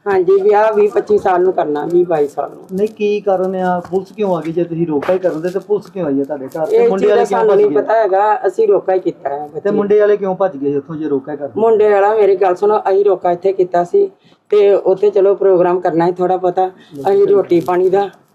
ਹਾਂਜੀ ਵਿਆਹ 20 25 ਸਾਲ ਨੂੰ ਕਰਨਾ 20 22 ਸਾਲ ਨੂੰ। ਨਹੀਂ ਕੀ ਕਾਰਨ ਆ? ਪੁਲਿਸ ਕਿਉਂ ਆ ਗਈ? ਜੇ ਤੁਸੀਂ ਰੋਕਾ ਹੀ ਕਰਨ ਦੇ ਤੇ ਪੁਲਿਸ ਕਿਉਂ ਆਈ ਆ ਤੁਹਾਡੇ ਘਰ? ਤੇ ਮੁੰਡੇ ਵਾਲੇ ਕਿਉਂ ਭੱਜ ਗਏ? ਪਤਾ ਹੈਗਾ ਅਸੀਂ ਰੋਕਾ ਹੀ ਕੀਤਾ ਹੈ ਤੇ। ਮੁੰਡੇ ਵਾਲੇ ਕਿਉਂ ਭੱਜ ਗਏ ਉੱਥੋਂ ਜੇ ਰੋਕਾ ਹੀ ਕਰਦੇ? ਮੁੰਡੇ ਵਾਲਾ ਮੇਰੀ ਗੱਲ ਸੁਣੋ ਅਸੀਂ ਰੋਕਾ ਇੱਥੇ ਕੀਤਾ ਸੀ ਤੇ ਉੱਥੇ ਚਲੋ ਪ੍ਰੋਗਰਾਮ ਕਰਨਾ ਹੈ ਥੋੜਾ ਪਤਾ ਅਸੀਂ ਰੋਟੀ ਪਾਣੀ ਦਾ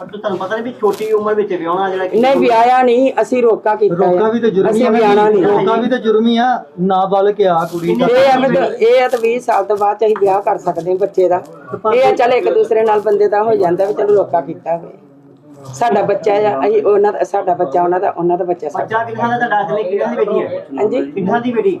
ਪਰ ਤੁਹਾਨੂੰ ਪਤਾ ਨਹੀਂ ਵੀ ਛੋਟੀ ਉਮਰ ਵਿੱਚ ਵਿਆਹਣਾ ਜਿਹੜਾ ਕਿ ਨਹੀਂ ਵਿਆਹਿਆ ਨਹੀਂ ਅਸੀਂ ਰੋਕਾ ਕੀਤਾ ਰੋਕਾ। ਵੀ ਤੇ ਜੁਰਮ ਹੀ ਅਸੀਂ ਵਿਆਹਣਾ ਨਹੀਂ। ਰੋਕਾ ਵੀ ਤੇ ਜੁਰਮ ਹੀ ਆ ਨਾਬਾਲਗ ਆ ਕੁੜੀ ਦਾ ਇਹ ਆ ਵੀ ਤਾਂ- ਇਹ ਆ ਤਾਂ 20 ਸਾਲ ਤੋਂ ਬਾਅਦ 'ਚ ਅਸੀਂ ਵਿਆਹ ਕਰ ਸਕਦੇ ਹਾਂ ਬੱਚੇ ਦਾ। ਇਹ ਆ ਚੱਲ ਇੱਕ ਦੂਸਰੇ ਨਾਲ ਬੰਦੇ ਦਾ ਹੋ ਜਾਂਦਾ ਵੀ ਚਲੋ ਰੋਕਾ ਕੀਤਾ ਹੋਵੇ। ਸਾਡਾ ਬੱਚਾ ਆ ਅਸੀਂ ਉਹਨਾਂ ਦਾ ਸਾਡਾ ਬੱਚਾ ਉਹਨਾਂ ਦਾ ਉਹਨਾਂ ਦਾ ਬੱਚਾ ਸਾਡਾ। ਬੱਚਾ ਕਿੰਨਾ ਦਾ ਤੁਹਾਡਾ ਅਸਲੇ ਕਿੰਨਾ ਦੀ ਬੇਟੀ ਹੈ? ਹਾਂਜੀ? ਕਿੰਨਾ ਦੀ ਬੇਟੀ?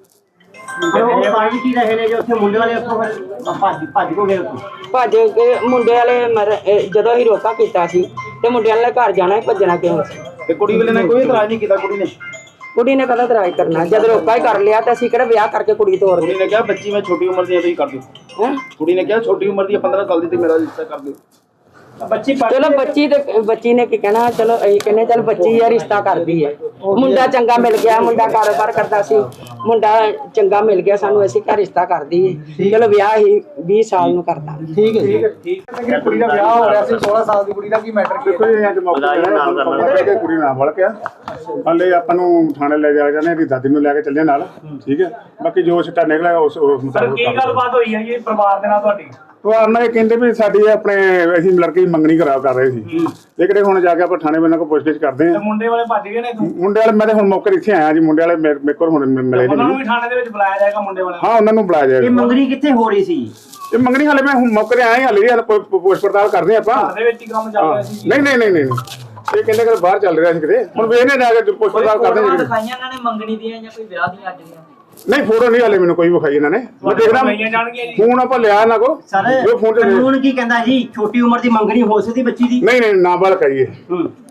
ਪਰ ਉਹ ਪਾਣੀ ਕੀ ਰਹੇ ਨੇ ਜੋ ਉੱਥੇ ਮੁੰਡੇ ਵਾਲੇ ਉੱਥੋਂ ਫਿਰ ਭੱਜ ਭੱਜ ਕੋ ਗਏ ਉੱਥੋਂ। ਭੱਜ ਕੇ ਮੁੰਡੇ ਵਾਲੇ ਮਰ- ਇਹ ਜਦੋਂ ਹੀ ਰੋਕਾ ਕੀਤਾ ਸੀ ਤੇ ਮੁੰਡਿਆਂ ਵਾਲੇ ਘਰ ਜਾਣਾ ਸੀ, ਭੱਜਣਾ ਕਿਉਂ ਸੀ ਤੇ ਕੁੜੀ ਵਾਲੇ ਨੇ ਕੋਈ ਇਤਰਾਜ਼ ਨਹੀਂ ਕੀਤਾ ਕੁੜੀ ਨੇ? ਕੁੜੀ ਨੇ ਕਦਾ ਤਰਾਜ ਕਰਨਾ ਜਦ ਰੋਕਾ ਹੀ ਕਰ ਲਿਆ ਤਾਂ ਅਸੀਂ ਕਿਹੜਾ ਵਿਆਹ ਕਰਕੇ ਕੁੜੀ ਤੋੜ ਕੁੜੀ ਨੇ ਕਿਹਾ ਬੱਚੀ ਮੈਂ ਛੋਟੀ ਉਮਰ ਦੀ ਆ ਤੁਸੀਂ ਕਰ ਦਿਓ। ਹੈ? ਕੁੜੀ ਨੇ ਕਿਹਾ ਛੋਟੀ ਉਮਰ ਦੀ ਆ 15 ਸਾਲ ਦੀ ਤੇ ਮੇਰਾ ਰਿਸ਼ਤਾ ਕਰ ਦਿਓ। ਬੱਚੀ ਚਲੋ ਬੱਚੀ ਤੇ ਬੱਚੀ ਨੇ ਕੀ ਕਹਿਣਾ ਚਲੋ ਅਸੀਂ ਕਹਿੰਦੇ ਚਲ ਬੱਚੀ ਆ ਰਿਸ਼ਤਾ ਕਰਦੀ ਹੈ। ਮੁੰਡਾ ਚੰਗਾ ਮਿਲ ਗਿਆ ਮੁੰਡਾ ਕਾਰੋਬਾਰ ਕਰਦਾ ਸੀ। ਮੁੰਡਾ ਚੰਗਾ ਮਿਲ ਗਿਆ ਸਾਨੂੰ ਅਸੀਂ ਕਿਹਾ ਰਿਸ਼ਤਾ ਕਰਦੀ ਹੈ। ਚਲੋ ਵਿਆਹ ਹੀ 20 ਸਾਲ ਨੂੰ ਕਰਦਾ। ਠੀਕ ਹੈ ਜੀ। ਕੁੜੀ ਦਾ ਵਿਆਹ ਹੋ ਰਿਹਾ ਸੀ 16 ਸਾਲ ਦੀ ਕੁੜੀ ਦਾ ਕੀ ਮੈਟਰ ਦੇਖੋ ਜੀ ਅੱਜ ਮੌਕੇ ਕਰਨਾ ਕੁੜੀ ਨਾਲ ਵੜ ਗਿਆ ਹਲੇ ਆਪਾਂ ਨੂੰ ਥਾਣੇ ਲੈ ਜਾ ਜਾਂਦੇ ਇਹਦੀ ਦਾਦੀ ਨੂੰ ਲੈ ਕੇ ਚੱਲੇ ਨਾਲ। ਠੀਕ ਹੈ। ਬਾਕੀ ਜੋ ਸਿੱਟਾ ਨਿਕਲਿਆ ਉਸ ਮੁਤਾਬਕ ਕੀ ਗੱਲਬਾਤ ਹੋਈ ਹੈ ਜੀ ਪਰਿਵਾਰ ਦੇ ਨਾਲ ਤੁਹਾਡੀ? ਪਰਿਵਾਰ ਨਾਲ ਇਹ ਕਹਿੰਦੇ ਵੀ ਸਾਡੀ ਆਪਣੇ ਅਸੀਂ ਲੜਕੀ ਮੰਗਣੀ ਕਰਾ ਕਰ ਰਹੇ ਸੀ। ਇਹ ਕਿਹੜੇ ਹੁਣ ਜਾ ਕੇ ਆਪਾਂ ਥਾਣੇ ਬੰਨਾਂ ਕੋਲ ਪੁੱਛਗਿੱਛ ਕਰਦੇ ਤੇ ਹਾਂ ਮੁੰਡੇ ਵਾਲੇ ਭੱਜ ਗਏ ਨੇ ਤੂੰ ਮੁੰਡੇ ਵਾਲੇ ਮੈਂ ਤੇ ਹੁਣ ਮੌਕੇ ਤੇ ਇੱਥੇ ਆਇਆ ਜੀ ਮੁੰਡੇ ਵਾਲੇ ਮੇਰੇ ਮੇਰੇ ਕੋਲ ਹੁਣ ਮਿ- ਮਿਲੇ ਉਹਨਾਂ ਨੂੰ ਨਹੀਂ ਵੀ ਥਾਣੇ ਦੇ ਵਿੱਚ ਬੁਲਾਇਆ ਜਾਏਗਾ ਮੁੰਡੇ ਵਾਲਿਆਂ ਹਾਂ ਉਹਨਾਂ ਨੂੰ ਬੁਲਾਇਆ ਇਹ ਜਾਏਗਾ ਮੰਗਣੀ ਕਿੱਥੇ ਹੋ ਰਹੀ ਸੀ? ਇਹ ਮੰਗਣੀ ਹਾਲੇ ਮੈਂ ਹੁਣ ਮੌਕੇ ਤੇ ਆਇਆ ਹਾਲੇ ਹਾਲੇ ਪੁ- ਪੁ- ਪੁੱਛ ਪੜਤਾਲ ਕਰਦੇ ਹਾਂ ਨੂੰ ਆਪਾਂ। ਘਰ ਦੇ ਵਿੱਚ ਹੀ ਕੰਮ ਚੱਲ ਹਾਂ ਰਿਹਾ ਸੀ ਨਹੀਂ ਨਹੀਂ ਨਹੀਂ ਨਹੀਂ ਨਹੀਂ। ਇਹ ਕਹਿੰਦੇ ਕਿ ਬਾਹਰ ਚੱਲ ਰਿਹਾ ਸੀ ਕਿਤੇ। ਹੁਣ ਵੇਖਨੇ ਜਾ ਕੇ ਪੁੱਛ ਪੜਤਾਲ ਕਰਦੇ ਹਾਂ ਜੀ। ਦਿਖਾਈਆਂ ਇਹਨਾਂ ਨੇ ਮੰਗਣੀ ਦੀਆਂ ਜਾਂ ਕੋਈ ਵਿਆਹ ਦੀਆਂ ਅੱਜ ਦੀਆਂ। ਨਹੀਂ ਫੋਟੋ ਨਹੀਂ ਹਾਲੇ ਮੈਨੂੰ ਕੋਈ ਵਿਖਾਈ ਇਹਨਾਂ ਨੇ। ਮੈਂ ਦੇਖਦਾ ਜੀ। ਫੋਨ ਆਪਾਂ ਲਿਆ ਇਹਨਾਂ ਕੋ ਸਰ ਜੋ ਫੋਨ ਤੇ ਕਾਨੂੰਨ ਕੀ ਕਹਿੰਦਾ ਜੀ? ਛੋਟੀ ਉਮਰ ਦੀ ਮੰਗਣੀ ਹੋ ਸਕਦੀ ਬੱਚੀ ਦੀ? ਨਹੀਂ ਨਹੀਂ ਨਾਬਾਲਗ ਕਹੀਏ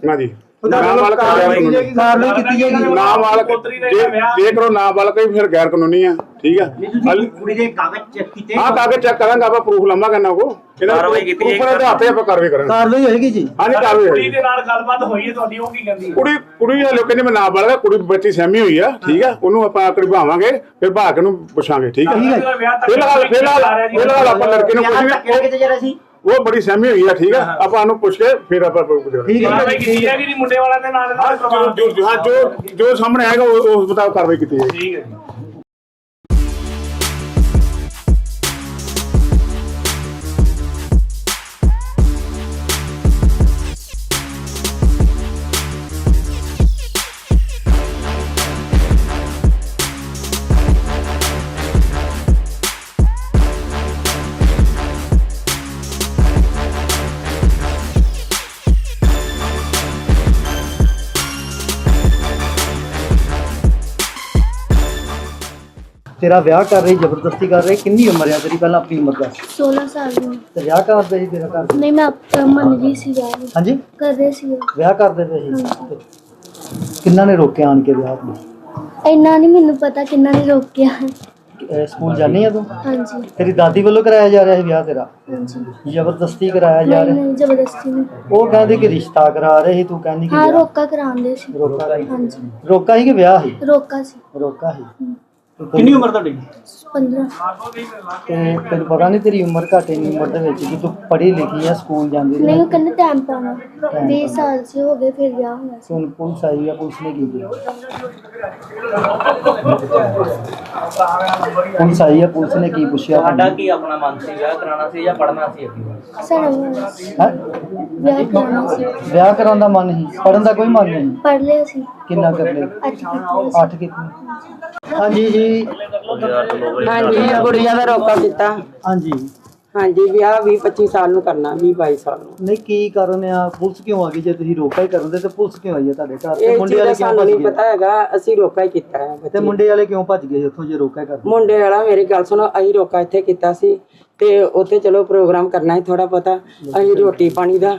ਨਾ ਜੀ ਨਾਬਾਲਗ ਕਾਰਵਾਈ ਕੀਤੀ ਜਾਏਗੀ ਨਾਬਾਲਗ ਪੋਤਰੀ ਦਾ ਜੇ ਵਿਆਹ- ਜੇ ਕਰੋ ਨਾਬਾਲਗ ਹੀ ਫਿਰ ਗੈਰ ਕਾਨੂੰਨੀ ਆ ਠੀਕ ਆ। ਨਹੀਂ ਤੁਸੀਂ ਕੁੜੀ ਦੇ ਕਾਗਜ਼ ਚੈੱਕ ਕੀਤੇ। ਹਾਂ ਕਾਗਜ਼ ਚੈੱਕ ਕਰਾਂਗਾ ਆਪਾਂ ਪ੍ਰੂਫ ਲੰਮਾ ਕਰਨਾ ਕੋ ਕਾਰਵਾਈ ਕੀਤੀ ਹੈ ਉੱਪਰ ਦੇ ਹੱਥੇ ਆਪਾਂ ਕਾਰਵਾਈ ਕਰਾਂਗੇ। ਕਾਰਵਾਈ ਹੋਏਗੀ ਜੀ। ਹਾਂਜੀ ਕਾਰਵਾਈ ਕੁੜੀ ਹੋਈ ਦੇ ਨਾਲ ਗੱਲਬਾਤ ਹੋਈ ਹੈ ਤੁਹਾਡੀ ਉਹ ਕੀ ਕਹਿੰਦੀ ਕੁੜੀ ਕੁੜੀ ਵਾਲੇ ਕਹਿੰਦੇ ਮੈਂ ਨਾਬਾਲਗ ਆ ਕੁੜੀ ਬੱਚੀ ਸਹਿਮੀ ਹੋਈ ਆ ਠੀਕ ਆ। ਉਹਨੂੰ ਆਪਾਂ ਕਢਵਾਵਾਂਗੇ ਫਿਰ ਭਾਗ ਨੂੰ ਪੁੱਛਾਂਗੇ ਠੀਕ ਆ। ਫਿਲਹਾਲ ਫਿਲਹਾਲ ਫਿਲਹਾਲ ਆਪਾਂ ਲੜਕੇ ਨੂੰ ਵਿਆਹ ਤੱਕ ਉਹ ਬੜੀ ਸਹਿਮੀ ਹੋਈ ਆ ਠੀਕ ਆ? ਆਪਾਂ ਉਹਨੂੰ ਪੁੱਛ ਕੇ ਫਿਰ ਆਪਾਂ ਪੁੱਛਾਂਗੇ ਠੀਕ ਹੈ। ਕੀਤੀ ਹੈ ਕਿ ਨਹੀਂ ਮੁੰਡੇ ਵਾਲਿਆਂ ਦੇ ਨਾਲ ਨਾਲ ਪਰਿਵਾਰ ਜੋ ਜੋ ਹਾਂ, ਜੋ ਜੋ ਸਾਹਮਣੇ ਆਏਗਾ ਉਹ- ਉਸ ਮੁਤਾਬਕ ਕਾਰਵਾਈ ਕੀਤੀ ਜਾਏਗੀ। ਠੀਕ ਹੈ ਤੇਰਾ ਵਿਆਹ ਕਰ ਰਹੀ ਜ਼ਬਰਦਸਤੀ ਕਰ ਰਹੀ ਕਿੰਨੀ ਉਮਰ ਆ ਤੇਰੀ ਪਹਿਲਾਂ ਆਪਣੀ ਉਮਰ ਦੱਸ 16 ਸਾਲ ਦੀ। ਉਮਰ। ਤੇ ਵਿਆਹ ਕਰਦੇ ਸੀ ਤੇਰਾ ਘਰ? ਨਹੀਂ ਮੈਂ ਆਪ ਮੰਨ ਗਈ ਸੀ ਵਿਆਹ ਨੂੰ। ਹਾਂਜੀ? ਕਰਦੇ ਸੀ ਉਹ। ਵਿਆਹ ਕਰਦੇ ਪਏ ਸੀ? ਕਿੰਨਾ ਨੇ ਰੋਕਿਆ ਆਣ ਕੇ ਵਿਆਹ ਨੂੰ? ਇੰਨਾ ਨਹੀਂ ਮੈਨੂੰ ਪਤਾ ਕਿੰਨਾ ਨੇ ਰੋਕਿਆ। ਅਹ ਸਕੂਲ ਜਾਣੀ ਆ ਤੂੰ? ਹਾਂਜੀ। ਤੇਰੀ ਦਾਦੀ ਵੱਲੋਂ ਕਰਾਇਆ ਜਾ ਰਿਹਾ ਸੀ ਵਿਆਹ ਤੇਰਾ? ਹਾਂਜੀ। ਜ਼ਬਰਦਸਤੀ ਕਰਾਇਆ ਜਾ ਨਹੀਂ ਰਿਹਾ? ਨਹੀਂ ਜ਼ਬਰਦਸਤੀ ਨਹੀਂ। ਉਹ ਕਹਿੰਦੇ ਕਿ ਰਿਸ਼ਤਾ ਕਰਾ ਰਹੇ ਸੀ ਤੂੰ ਕਹਿੰਦੀ ਕਿ ਹਾਂ ਵਿਆਹ। ਰੋਕਾ ਕਰਾਉਂਦੇ ਸੀ। ਰੋਕਾ ਸੀ ਹਾਂਜੀ। ਰੋਕਾ ਸੀ ਕਿ ਵਿਆਹ ਸੀ ਰੋਕਾ ਸੀ। ਰੋਕਾ ਸੀ ਕਿੰਨੀ ਉਮਰ ਤੁਹਾਡੀ? 15 ਤੇ ਤੈਨੂੰ ਪਤਾ ਨਹੀਂ ਤੇਰੀ ਉਮਰ ਘੱਟ ਇੰਨੀ ਉਮਰ ਦੇ ਵਿੱਚ ਕਿ ਤੂੰ ਪੜ੍ਹੀ ਲਿਖੀ ਆ ਸਕੂਲ ਜਾਂਦੀ ਨਹੀਂ ਉਹ ਕਹਿੰਦੇ ਟਾਈਮ ਪਾਉਣਾ। 20 ਸਾਲ ਸੀ ਹੋ ਗਏ ਫਿਰ ਵਿਆਹ ਹੋਇਆ ਸੀ। ਹੁਣ ਪੁਲਿਸ ਆਈ ਆ ਪੁਲਿਸ ਨੇ ਕੀ ਕੀਤਾ? ਪੁਲਿਸ ਆਈ ਆ ਪੁਲਿਸ ਨੇ ਕੀ ਪੁੱਛਿਆ? ਤੁਹਾਡਾ ਕੀ ਆਪਣਾ ਮਨ ਸੀ? ਵਿਆਹ ਕਰਾਉਣਾ ਸੀ ਜਾਂ ਪੜ੍ਹਨਾ ਸੀ ਅੱਗੇ? ਸਾਡਾ ਸੀ। ਹੈਂ? ਵਿਆਹ ਕਰਾਉਣਾ ਸੀ। ਵਿਆਹ ਕਰਾਉਣ ਦਾ ਮਨ ਸੀ? ਪੜਨ ਦਾ ਕੋਈ ਮਨ ਨਹੀਂ? ਪੜ੍ਹ ਲਿਆ ਸੀ। ਕਿੰਨਾ ਕਰ ਲੈ ਅੱਜ ਕੀਤੀ। ਅੱਠ ਕਿਤਨੀ ਹਾਂਜੀ ਜੀ। ਹਾਂਜੀ ਕੁੜੀਆਂ ਦਾ ਰੋਕਾ ਕੀਤਾ। ਹਾਂਜੀ। ਹਾਂਜੀ ਵਿਆਹ 20 25 ਸਾਲ ਨੂੰ ਕਰਨਾ 20 22 ਸਾਲ ਨੂੰ। ਨਹੀਂ ਕੀ ਕਾਰਨ ਆ? ਪੁਲਿਸ ਕਿਉਂ ਆ ਗਈ? ਜੇ ਤੁਸੀਂ ਰੋਕਾ ਹੀ ਕਰਨ ਦੇ ਤੇ ਪੁਲਿਸ ਕਿਉਂ ਆਈ ਆ ਤੁਹਾਡੇ ਘਰ? ਤੇ ਮੁੰਡੇ ਵਾਲੇ ਕਿਉਂ ਭੱਜ ਗਏ? ਪਤਾ ਹੈਗਾ ਅਸੀਂ ਰੋਕਾ ਹੀ ਕੀਤਾ ਹੈ ਤੇ। ਮੁੰਡੇ ਵਾਲੇ ਕਿਉਂ ਭੱਜ ਗਏ ਉੱਥੋਂ ਜੇ ਰੋਕਾ ਹੀ ਕਰਦੇ? ਮੁੰਡੇ ਵਾਲਾ ਮੇਰੀ ਗੱਲ ਸੁਣੋ ਅਸੀਂ ਰੋਕਾ ਇੱਥੇ ਕੀਤਾ ਸੀ ਤੇ ਉੱਥੇ ਚਲੋ ਪ੍ਰੋਗਰਾਮ ਕਰਨਾ ਹੈ ਥੋੜਾ ਪਤਾ ਅਸੀਂ ਰੋਟੀ ਪਾਣੀ ਦਾ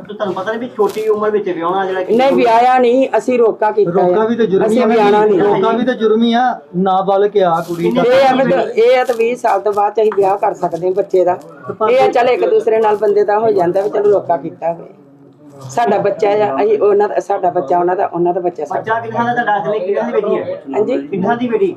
ਪਰ ਤੁਹਾਨੂੰ ਪਤਾ ਨਹੀਂ ਵੀ ਛੋਟੀ ਉਮਰ ਵਿੱਚ ਵਿਆਹਣਾ ਜਿਹੜਾ ਕਿ ਨਹੀਂ ਵਿਆਹਿਆ ਨਹੀਂ ਅਸੀਂ ਰੋਕਾ ਕੀਤਾ ਰੋਕਾ ਆ। ਵੀ ਤੇ ਜੁਰਮ ਹੀ ਅਸੀਂ ਆ ਵਿਆਹਣਾ ਨਹੀਂ। ਰੋਕਾ ਵੀ ਤੇ ਜੁਰਮ ਹੀ ਆ ਨਾਬਾਲਗ ਆ ਕੁੜੀ ਦਾ ਇਹ ਆ ਵੀ ਤਾਂ- ਇਹ ਆ ਤਾਂ 20 ਸਾਲ ਤੋਂ ਬਾਅਦ 'ਚ ਅਸੀਂ ਵਿਆਹ ਕਰ ਸਕਦੇ ਹਾਂ ਬੱਚੇ ਦਾ। ਇਹ ਆ ਚੱਲ ਇੱਕ ਦੂਸਰੇ ਨਾਲ ਬੰਦੇ ਦਾ ਹੋ ਜਾਂਦਾ ਵੀ ਚਲੋ ਰੋਕਾ ਕੀਤਾ ਹੋਵੇ। ਸਾਡਾ ਬੱਚਾ ਆ ਅਸੀਂ ਉਹਨਾਂ ਦਾ ਸਾਡਾ ਬੱਚਾ ਉਹਨਾਂ ਦਾ ਉਹਨਾਂ ਦਾ ਬੱਚਾ ਸਾਡਾ। ਬੱਚਾ ਕਿੰਨਾ ਦਾ ਤੁਹਾਡਾ ਅਸਲੇ ਕਿੰਨਾ ਦੀ ਬੇਟੀ ਹੈ? ਹਾਂਜੀ? ਕਿੰਨਾ ਦੀ ਬੇਟੀ?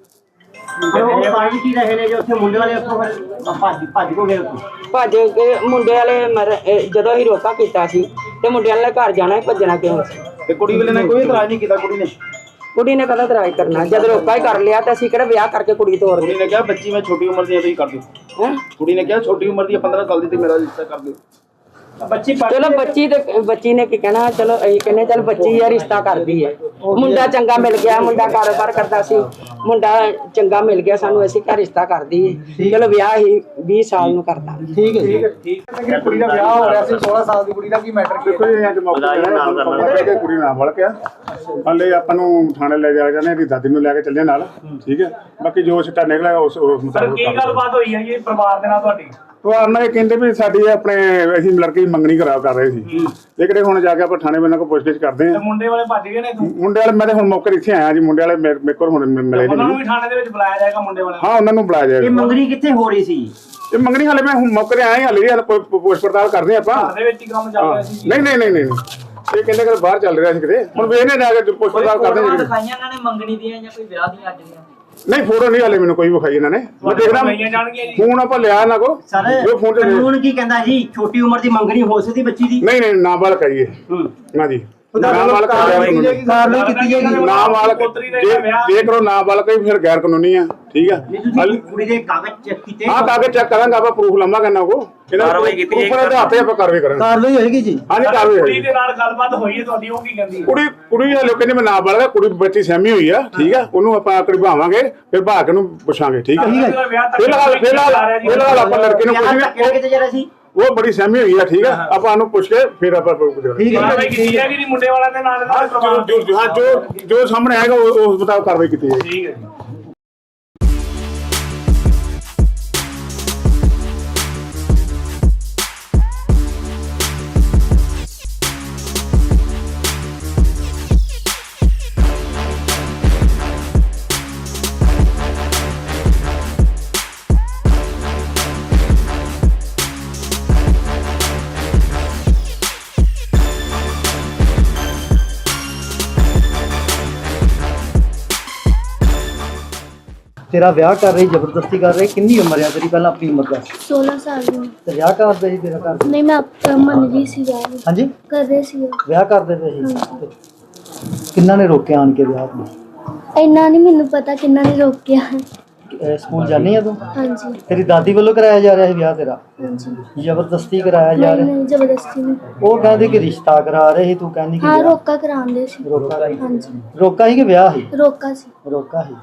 ਪਰ ਉਹ ਪਾਣੀ ਕੀ ਰਹੇ ਨੇ ਜੋ ਉੱਥੇ ਮੁੰਡੇ ਵਾਲੇ ਉੱਥੋਂ ਫਿਰ ਭੱਜ ਭੱਜ ਕੋ ਗਏ ਉੱਥੋਂ। ਭੱਜ ਕੇ ਮੁੰਡੇ ਵਾਲੇ ਮਰ- ਇਹ ਜਦੋਂ ਹੀ ਰੋਕਾ ਕੀਤਾ ਸੀ ਤੇ ਮੁੰਡਿਆਂ ਨੇ ਘਰ ਜਾਣਾ ਸੀ, ਭੱਜਣਾ ਕਿਉਂ ਸੀ ਤੇ ਕੁੜੀ ਵਾਲੇ ਨੇ ਕੋਈ ਇਤਰਾਜ਼ ਨਹੀਂ ਕੀਤਾ ਕੁੜੀ ਨੇ? ਕੁੜੀ ਨੇ ਕਦਾ ਤਰਾਈ ਕਰਨਾ? ਜਦ ਰੋਕਾ ਹੀ ਕਰ ਲਿਆ ਤਾਂ ਅਸੀਂ ਕਿਹੜਾ ਵਿਆਹ ਕਰਕੇ ਕੁੜੀ ਤੋੜ ਕੁੜੀ ਨੇ ਕਿਹਾ ਬੱਚੀ ਮੈਂ ਛੋਟੀ ਉਮਰ ਦੀ ਆ ਤੁਸੀਂ ਕਰ ਦਿਓ। ਹੈ? ਕੁੜੀ ਨੇ ਕਿਹਾ ਛੋਟੀ ਉਮਰ ਦੀ ਆ 15 ਸਾਲ ਦੀ ਤੇ ਮੇਰਾ ਰਿਸ਼ਤਾ ਕਰ ਦਿਓ। ਬੱਚੀ ਚਲੋ ਬੱਚੀ ਤੇ ਬੱਚੀ ਨੇ ਕੀ ਕਹਿਣਾ ਚਲੋ ਅਸੀਂ ਕਹਿੰਦੇ ਚਲ ਬੱਚੀ ਆ ਰਿਸ਼ਤਾ ਕਰਦੀ ਹੈ। ਮੁੰਡਾ ਚੰਗਾ ਮਿਲ ਗਿਆ ਮੁੰਡਾ ਕਾਰੋਬਾਰ ਕਰਦਾ ਸੀ। ਮੁੰਡਾ ਚੰਗਾ ਮਿਲ ਗਿਆ ਸਾਨੂੰ ਅਸੀਂ ਕਿਹਾ ਰਿਸ਼ਤਾ ਕਰਦੀ ਹੈ। ਚਲੋ ਵਿਆਹ ਹੀ 20 ਸਾਲ ਨੂੰ ਕਰਦਾ। ਠੀਕ ਹੈ ਜੀ। ਕੁੜੀ ਦਾ ਵਿਆਹ ਹੋ ਰਿਹਾ ਸੀ 16 ਸਾਲ ਦੀ ਕੁੜੀ ਦਾ ਕੀ ਮੈਟਰ ਦੇਖੋ ਜੀ ਅੱਜ ਮੌਕੇ ਕਰਨਾ। ਕੁੜੀ ਨਾਲ ਵੜ ਗਿਆ ਹਲੇ ਆਪਾਂ ਨੂੰ ਥਾਣੇ ਲੈ ਜਾ ਜਾਂਦੇ ਇਹਦੀ ਦਾਦੀ ਨੂੰ ਲੈ ਕੇ ਚੱਲੇ ਨਾਲ। ਠੀਕ ਹੈ। ਬਾਕੀ ਜੋ ਸਿੱਟਾ ਨਿਕਲਿਆ ਉਸ ਮੁਤਾਬਕ ਕੀ ਗੱਲਬਾਤ ਹੋਈ ਹੈ ਜੀ ਪਰਿਵਾਰ ਦੇ ਨਾਲ ਤੁਹਾਡੀ? ਪਰਿਵਾਰ ਨਾਲ ਇਹ ਕਹਿੰਦੇ ਵੀ ਸਾਡੀ ਆਪਣੇ ਅਸੀਂ ਲੜਕੀ ਮੰਗਣੀ ਕਰਾ ਕਰ ਰਹੇ ਸੀ। ਇਹ ਕਿਹੜੇ ਹੁਣ ਜਾ ਕੇ ਆਪਾਂ ਥਾਣੇ ਬੰਨਾਂ ਕੋਲ ਪੁੱਛਗਿੱਛ ਕਰਦੇ ਤੇ ਹਾਂ ਮੁੰਡੇ ਵਾਲੇ ਭੱਜ ਗਏ ਨੇ ਤੂੰ? ਮੁੰਡੇ ਵਾਲੇ ਮੈਂ ਤਾਂ ਹੁਣ ਮੌਕੇ ਤੇ ਇੱਥੇ ਆਇਆ ਜੀ ਮੁੰਡੇ ਵਾਲੇ ਮੇਰੇ ਮੇਰੇ ਕੋਲ ਹੁਣ ਮਿ- ਮਿਲੇ ਉਹਨਾਂ ਨੂੰ ਨਹੀਂ ਵੀ ਥਾਣੇ ਦੇ ਵਿੱਚ ਬੁਲਾਇਆ ਜਾਏਗਾ ਮੁੰਡੇ ਵਾਲਿਆਂ ਹਾਂ ਉਹਨਾਂ ਨੂੰ ਬੁਲਾਇਆ ਇਹ ਜਾਏਗਾ ਮੰਗਣੀ ਕਿੱਥੇ ਹੋ ਰਹੀ ਸੀ? ਇਹ ਮੰਗਣੀ ਹਾਲੇ ਮੈਂ ਹੁਣ ਮੌਕੇ ਤੇ ਆਇਆ ਹਾਲੇ ਹਾਲੇ ਪੁ- ਪੁ- ਪੁੱਛ ਪੜਤਾਲ ਕਰਦੇ ਹਾਂ ਆਪਾਂ। ਘਰ ਦੇ ਵਿੱਚ ਹੀ ਕੰਮ ਚੱਲ ਹਾਂ। ਰਿਹਾ ਸੀ ਨਹੀਂ ਨਹੀਂ ਨਹੀਂ ਨਹੀਂ ਨਹੀਂ। ਇਹ ਕਹਿੰਦੇ ਕਿ ਬਾਹਰ ਚੱਲ ਰਿਹਾ ਸੀ ਕਿਤੇ। ਹੁਣ ਵੇਖਨੇ ਜਾ ਕੇ ਪੁੱਛ ਪੜਤਾਲ ਕਰਦੇ ਹਾਂ ਜੀ। ਦਿਖਾਈਆਂ ਇਹਨਾਂ ਨੇ ਮੰਗਣੀ ਦੀਆਂ ਜਾਂ ਕੋਈ ਵਿਆਹ ਦੀਆਂ ਅੱਜ ਦੀਆਂ? ਨਹੀਂ ਫੋਟੋ ਨਹੀਂ ਹਾਲੇ ਮੈਨੂੰ ਕੋਈ ਵਿਖਾਈ ਇਹਨਾਂ ਨੇ। ਮੈਂ ਦੇਖਦਾ ਜੀ। ਫੋਨ ਆਪਾਂ ਲਿਆ ਇਹਨਾਂ ਕੋ ਸਰ ਜੋ ਫੋਨ ਤੇ ਕਾਨੂੰਨ ਕੀ ਕਹਿੰਦਾ ਜੀ? ਛੋਟੀ ਉਮਰ ਦੀ ਮੰਗਣੀ ਹੋ ਸਕਦੀ ਬੱਚੀ ਦੀ? ਨਹੀਂ ਨਹੀਂ ਨਾਬਾਲਗ ਕਹੀਏ ਨਾ ਜੀ। ਨਾਬਾਲਗ ਕਾਰਵਾਈ ਕੀਤੀ ਜਾਏਗੀ ਨਾਬਾਲਗ ਪੋਤਰੀ ਦਾ ਜੇ ਵਿਆਹ- ਜੇ ਕਰੋ ਨਾਬਾਲਗ ਹੀ ਫਿਰ ਗੈਰ ਕਾਨੂੰਨੀ ਆ ਠੀਕ ਆ। ਨਹੀਂ ਤੁਸੀਂ ਕੁੜੀ ਦੇ ਕਾਗਜ਼ ਚੈੱਕ ਕੀਤੇ। ਹਾਂ ਕਾਗਜ਼ ਚੈੱਕ ਕਰਾਂਗਾ ਆਪਾਂ ਪ੍ਰੂਫ ਲੰਮਾ ਕਰਨਾ ਕੋ ਕਾਰਵਾਈ ਕੀਤੀ ਹੈ ਉੱਪਰ ਦੇ ਹੱਥੇ ਆਪਾਂ ਕਾਰਵਾਈ ਕਰਾਂਗੇ। ਕਾਰਵਾਈ ਹੋਏਗੀ ਜੀ। ਹਾਂਜੀ ਕਾਰਵਾਈ ਕੁੜੀ ਹੋਈ ਦੇ ਨਾਲ ਗੱਲਬਾਤ ਹੋਈ ਹੈ ਤੁਹਾਡੀ ਉਹ ਕੀ ਕਹਿੰਦੀ ਕੁੜੀ ਕੁੜੀ ਹਲੇ ਕਹਿੰਦੇ ਮੈਂ ਨਾਬਾਲਗ ਆ ਕੁੜੀ ਬੱਚੀ ਸਹਿਮੀ ਹੋਈ ਆ ਠੀਕ ਆ। ਉਹਨੂੰ ਆਪਾਂ ਕਢਵਾਵਾਂਗੇ ਫਿਰ ਭਾਗ ਨੂੰ ਪੁੱਛਾਂਗੇ ਠੀਕ ਆ। ਫਿਲਹਾਲ ਫਿਲਹਾਲ ਆਪਾਂ ਲੜਕੇ ਨੂੰ ਵਿਆਹ ਤੱਕ ਉਹ ਬੜੀ ਸਹਿਮੀ ਹੋਈ ਆ ਠੀਕ ਆ? ਆਪਾਂ ਉਹਨੂੰ ਪੁੱਛ ਕੇ ਫਿਰ ਆਪਾਂ ਪੁੱਛਾਂਗੇ ਠੀਕ ਹੈ। ਕਾਰਵਾਈ ਕੀਤੀ ਹੈ ਕਿ ਨਹੀਂ ਮੁੰਡੇ ਵਾਲਿਆਂ ਦੇ ਨਾਲ ਜੋ ਜੋ ਹਾਂ, ਜੋ ਜੋ ਸਾਹਮਣੇ ਆਏਗਾ ਉਹ- ਉਸ ਮੁਤਾਬਕ ਕਾਰਵਾਈ ਕੀਤੀ ਜਾਏਗੀ। ਠੀਕ ਹੈ ਤੇਰਾ ਵਿਆਹ ਕਰ ਰਹੀ ਜ਼ਬਰਦਸਤੀ ਕਰ ਰਹੀ ਕਿੰਨੀ ਉਮਰ ਆ ਤੇਰੀ ਪਹਿਲਾਂ ਆਪਣੀ ਉਮਰ ਦੱਸ 16 ਸਾਲ ਦੀ। ਉਮਰ। ਤੇ ਵਿਆਹ ਕਰਦੇ ਸੀ ਤੇਰਾ ਘਰ? ਨਹੀਂ ਮੈਂ ਆਪ- ਮੰਨ ਗਈ ਸੀ ਵਿਆਹ ਨੂੰ। ਹਾਂਜੀ? ਕਰਦੇ ਸੀ ਉਹ। ਵਿਆਹ ਕਰਦੇ ਪਏ ਸੀ? ਕਿੰਨਾ ਨੇ ਰੋਕਿਆ ਆਣ ਕੇ ਵਿਆਹ ਨੂੰ? ਇੰਨਾ ਨਹੀਂ ਮੈਨੂੰ ਪਤਾ ਕਿੰਨਾ ਨੇ ਰੋਕਿਆ। ਅਹ ਸਕੂਲ ਜਾਣੀ ਆ ਤੂੰ? ਹਾਂਜੀ। ਤੇਰੀ ਦਾਦੀ ਵੱਲੋਂ ਕਰਾਇਆ ਜਾ ਰਿਹਾ ਸੀ ਵਿਆਹ ਤੇਰਾ? ਹਾਂਜੀ। ਜ਼ਬਰਦਸਤੀ ਕਰਾਇਆ ਜਾ ਨਹੀਂ ਰਿਹਾ? ਨਹੀਂ ਜ਼ਬਰਦਸਤੀ ਨਹੀਂ। ਉਹ ਕਹਿੰਦੇ ਕਿ ਰਿਸ਼ਤਾ ਕਰਾ ਰਹੇ ਸੀ ਤੂੰ ਕਹਿੰਦੀ ਕਿ ਹਾਂ ਵਿਆਹ। ਰੋਕਾ ਕਰਾਉਂਦੇ ਸੀ। ਰੋਕਾ ਸੀ ਹਾਂਜੀ। ਰੋਕਾ ਸੀ ਕਿ ਵਿਆਹ ਸੀ ਰੋਕਾ ਸੀ। ਰੋਕਾ ਸੀ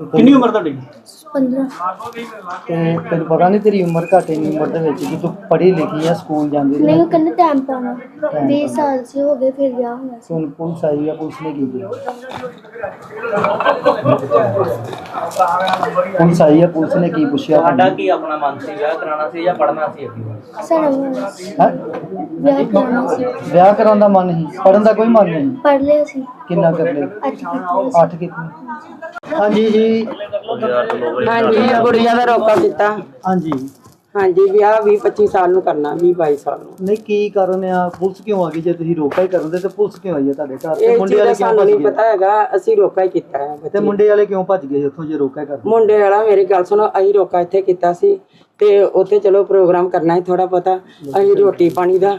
ਕਿੰਨੀ ਉਮਰ ਤੁਹਾਡੀ? 15 ਤੇ ਤੈਨੂੰ ਪਤਾ ਨਹੀਂ ਤੇਰੀ ਉਮਰ ਘੱਟ ਇੰਨੀ ਉਮਰ ਦੇ ਵਿੱਚ ਕਿ ਤੂੰ ਪੜ੍ਹੀ ਲਿਖੀ ਆ ਸਕੂਲ ਜਾਂਦੀ ਨਹੀਂ ਉਹ ਕਹਿੰਦੇ ਟਾਈਮ ਪਾਉਣਾ। 20 ਸਾਲ ਸੀ ਹੋ ਗਏ ਫਿਰ ਵਿਆਹ ਹੋਇਆ ਸੀ। ਹੁਣ ਪੁਲਿਸ ਆਈ ਆ ਪੁਲਿਸ ਨੇ ਕੀ ਕੀਤਾ? ਪੁਲਿਸ ਆਈ ਆ ਪੁਲਿਸ ਨੇ ਕੀ ਪੁੱਛਿਆ? ਤੁਹਾਡਾ ਕੀ ਆਪਣਾ ਮਨ ਸੀ? ਵਿਆਹ ਕਰਾਉਣਾ ਸੀ ਜਾਂ ਪੜ੍ਹਨਾ ਸੀ ਅੱਗੇ? ਸਾਡਾ ਸੀ। ਵਿਆਹ ਕਰਾਉਣਾ ਸੀ। ਵਿਆਹ ਕਰਾਉਣ ਦਾ ਮਨ ਨਹੀਂ ਪੜਨ ਦਾ ਕੋਈ ਮਨ ਨਹੀਂ? ਪੜ੍ਹ ਲਿਆ ਸੀ। ਕਿੰਨਾ ਕਰ ਲੈ ਅੱਜ ਕੀਤੀ। ਅੱਠ ਕਿਤਨੀ ਹਾਂਜੀ ਜੀ। ਹਾਂਜੀ ਕੁੜੀਆਂ ਦਾ ਰੋਕਾ ਕੀਤਾ। ਹਾਂਜੀ। ਹਾਂਜੀ ਵਿਆਹ 20 25 ਸਾਲ ਨੂੰ ਕਰਨਾ 20 22 ਸਾਲ ਨੂੰ। ਨਹੀਂ ਕੀ ਕਾਰਨ ਆ? ਪੁਲਿਸ ਕਿਉਂ ਆ ਗਈ? ਜੇ ਤੁਸੀਂ ਰੋਕਾ ਹੀ ਕਰਦੇ ਤੇ ਪੁਲਿਸ ਕਿਉਂ ਆਈ ਆ ਤੁਹਾਡੇ ਘਰ? ਤੇ ਮੁੰਡੇ ਵਾਲੇ ਕਿਉਂ ਨਹੀਂ ਪਤਾ ਹੈਗਾ ਅਸੀਂ ਰੋਕਾ ਹੀ ਕੀਤਾ ਹੈ ਤੇ। ਮੁੰਡੇ ਵਾਲੇ ਕਿਉਂ ਭੱਜ ਗਏ ਉੱਥੋਂ ਜੇ ਰੋਕਾ ਹੀ ਕਰਦੇ? ਮੁੰਡੇ ਵਾਲਾ ਮੇਰੀ ਗੱਲ ਸੁਣੋ ਅਸੀਂ ਰੋਕਾ ਇੱਥੇ ਕੀਤਾ ਸੀ ਤੇ ਉੱਥੇ ਚਲੋ ਪ੍ਰੋਗਰਾਮ ਕਰਨਾ ਹੈ ਥੋੜਾ ਪਤਾ ਅਸੀਂ ਰੋਟੀ ਪਾਣੀ ਦਾ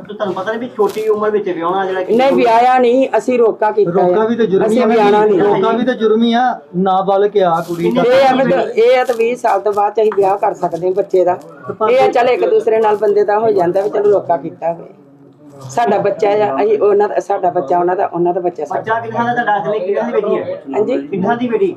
ਪਰ ਤੁਹਾਨੂੰ ਪਤਾ ਨਹੀਂ ਵੀ ਛੋਟੀ ਉਮਰ ਵਿੱਚ ਵਿਆਹਣਾ ਜਿਹੜਾ ਕਿ ਨਹੀਂ ਵਿਆਹਿਆ ਨਹੀਂ ਅਸੀਂ ਰੋਕਾ ਕੀਤਾ ਰੋਕਾ ਵੀ ਤੇ ਜੁਰਮ ਹੀ ਅਸੀਂ ਵਿਆਹਣਾ ਨਹੀਂ। ਰੋਕਾ ਵੀ ਤੇ ਜੁਰਮ ਹੀ ਆ ਨਾਬਾਲਗ ਆ ਕੁੜੀ ਦਾ। ਇਹ ਆ ਵੀ ਤਾਂ- ਇਹ ਆ ਤਾਂ 20 ਸਾਲ ਤੋਂ ਬਾਅਦ ਚ ਅਸੀਂ ਵਿਆਹ ਕਰ ਸਕਦੇ ਹਾਂ ਬੱਚੇ ਦਾ। ਇਹ ਆ ਚੱਲ ਇੱਕ ਦੂਸਰੇ ਨਾਲ ਬੰਦੇ ਦਾ ਹੋ ਜਾਂਦਾ ਵੀ ਚਲੋ ਰੋਕਾ ਕੀਤਾ ਹੋਵੇ। ਸਾਡਾ ਬੱਚਾ ਆ ਅਸੀਂ ਉਹਨਾਂ ਦਾ ਸਾਡਾ ਬੱਚਾ ਉਹਨਾਂ ਦਾ ਉਹਨਾਂ ਦਾ ਬੱਚਾ ਸਾਡਾ। ਬੱਚਾ ਕਿੰਨਾ ਦਾ ਤੁਹਾਡਾ ਅਸਲੀ ਕਿੰਨਾ ਦੀ ਬੇਟੀ ਹੈ? ਹਾਂਜੀ? ਕਿੰਨਾ ਦੀ ਬੇਟੀ?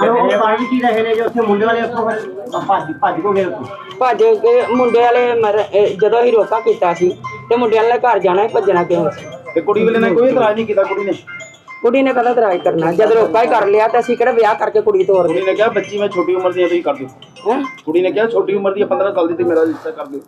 ਪਰ ਉਹ ਪਾਣੀ ਕੀ ਰਹੇ ਨੇ ਜੋ ਉੱਥੇ ਮੁੰਡੇ ਵਾਲੇ ਉੱਥੋਂ ਫਿਰ ਭੱਜ ਭੱਜ ਕੋ ਗਏ ਉੱਥੋਂ। ਭੱਜ ਕੇ ਮੁੰਡੇ ਵਾਲੇ ਮਰ- ਇਹ ਜਦੋਂ ਹੀ ਰੋਕਾ ਕੀਤਾ ਸੀ ਤੇ ਮੁੰਡਿਆਂ ਵਾਲੇ ਘਰ ਜਾਣਾ ਸੀ, ਭੱਜਣਾ ਕਿਉਂ ਸੀ ਤੇ ਕੁੜੀ ਵਾਲੇ ਨੇ ਕੋਈ ਇਤਰਾਜ਼ ਨਹੀਂ ਕੀਤਾ ਕੁੜੀ ਨੇ? ਕੁੜੀ ਨੇ ਕਦਾ ਤਰਾਜ ਕਰਨਾ ਜਦ ਰੋਕਾ ਹੀ ਕਰ ਲਿਆ ਤਾਂ ਅਸੀਂ ਕਿਹੜਾ ਵਿਆਹ ਕਰਕੇ ਕੁੜੀ ਤੋੜ ਕੁੜੀ ਨੇ ਕਿਹਾ ਬੱਚੀ ਮੈਂ ਛੋਟੀ ਉਮਰ ਦੀ ਆ ਤੁਸੀਂ ਕਰ ਦਿਓ। ਹੈ? ਕੁੜੀ ਨੇ ਕਿਹਾ ਛੋਟੀ ਉਮਰ ਦੀ ਆ 15 ਸਾਲ ਦੀ ਤੇ ਮੇਰਾ ਰਿਸ਼ਤਾ ਕਰ ਦਿਓ।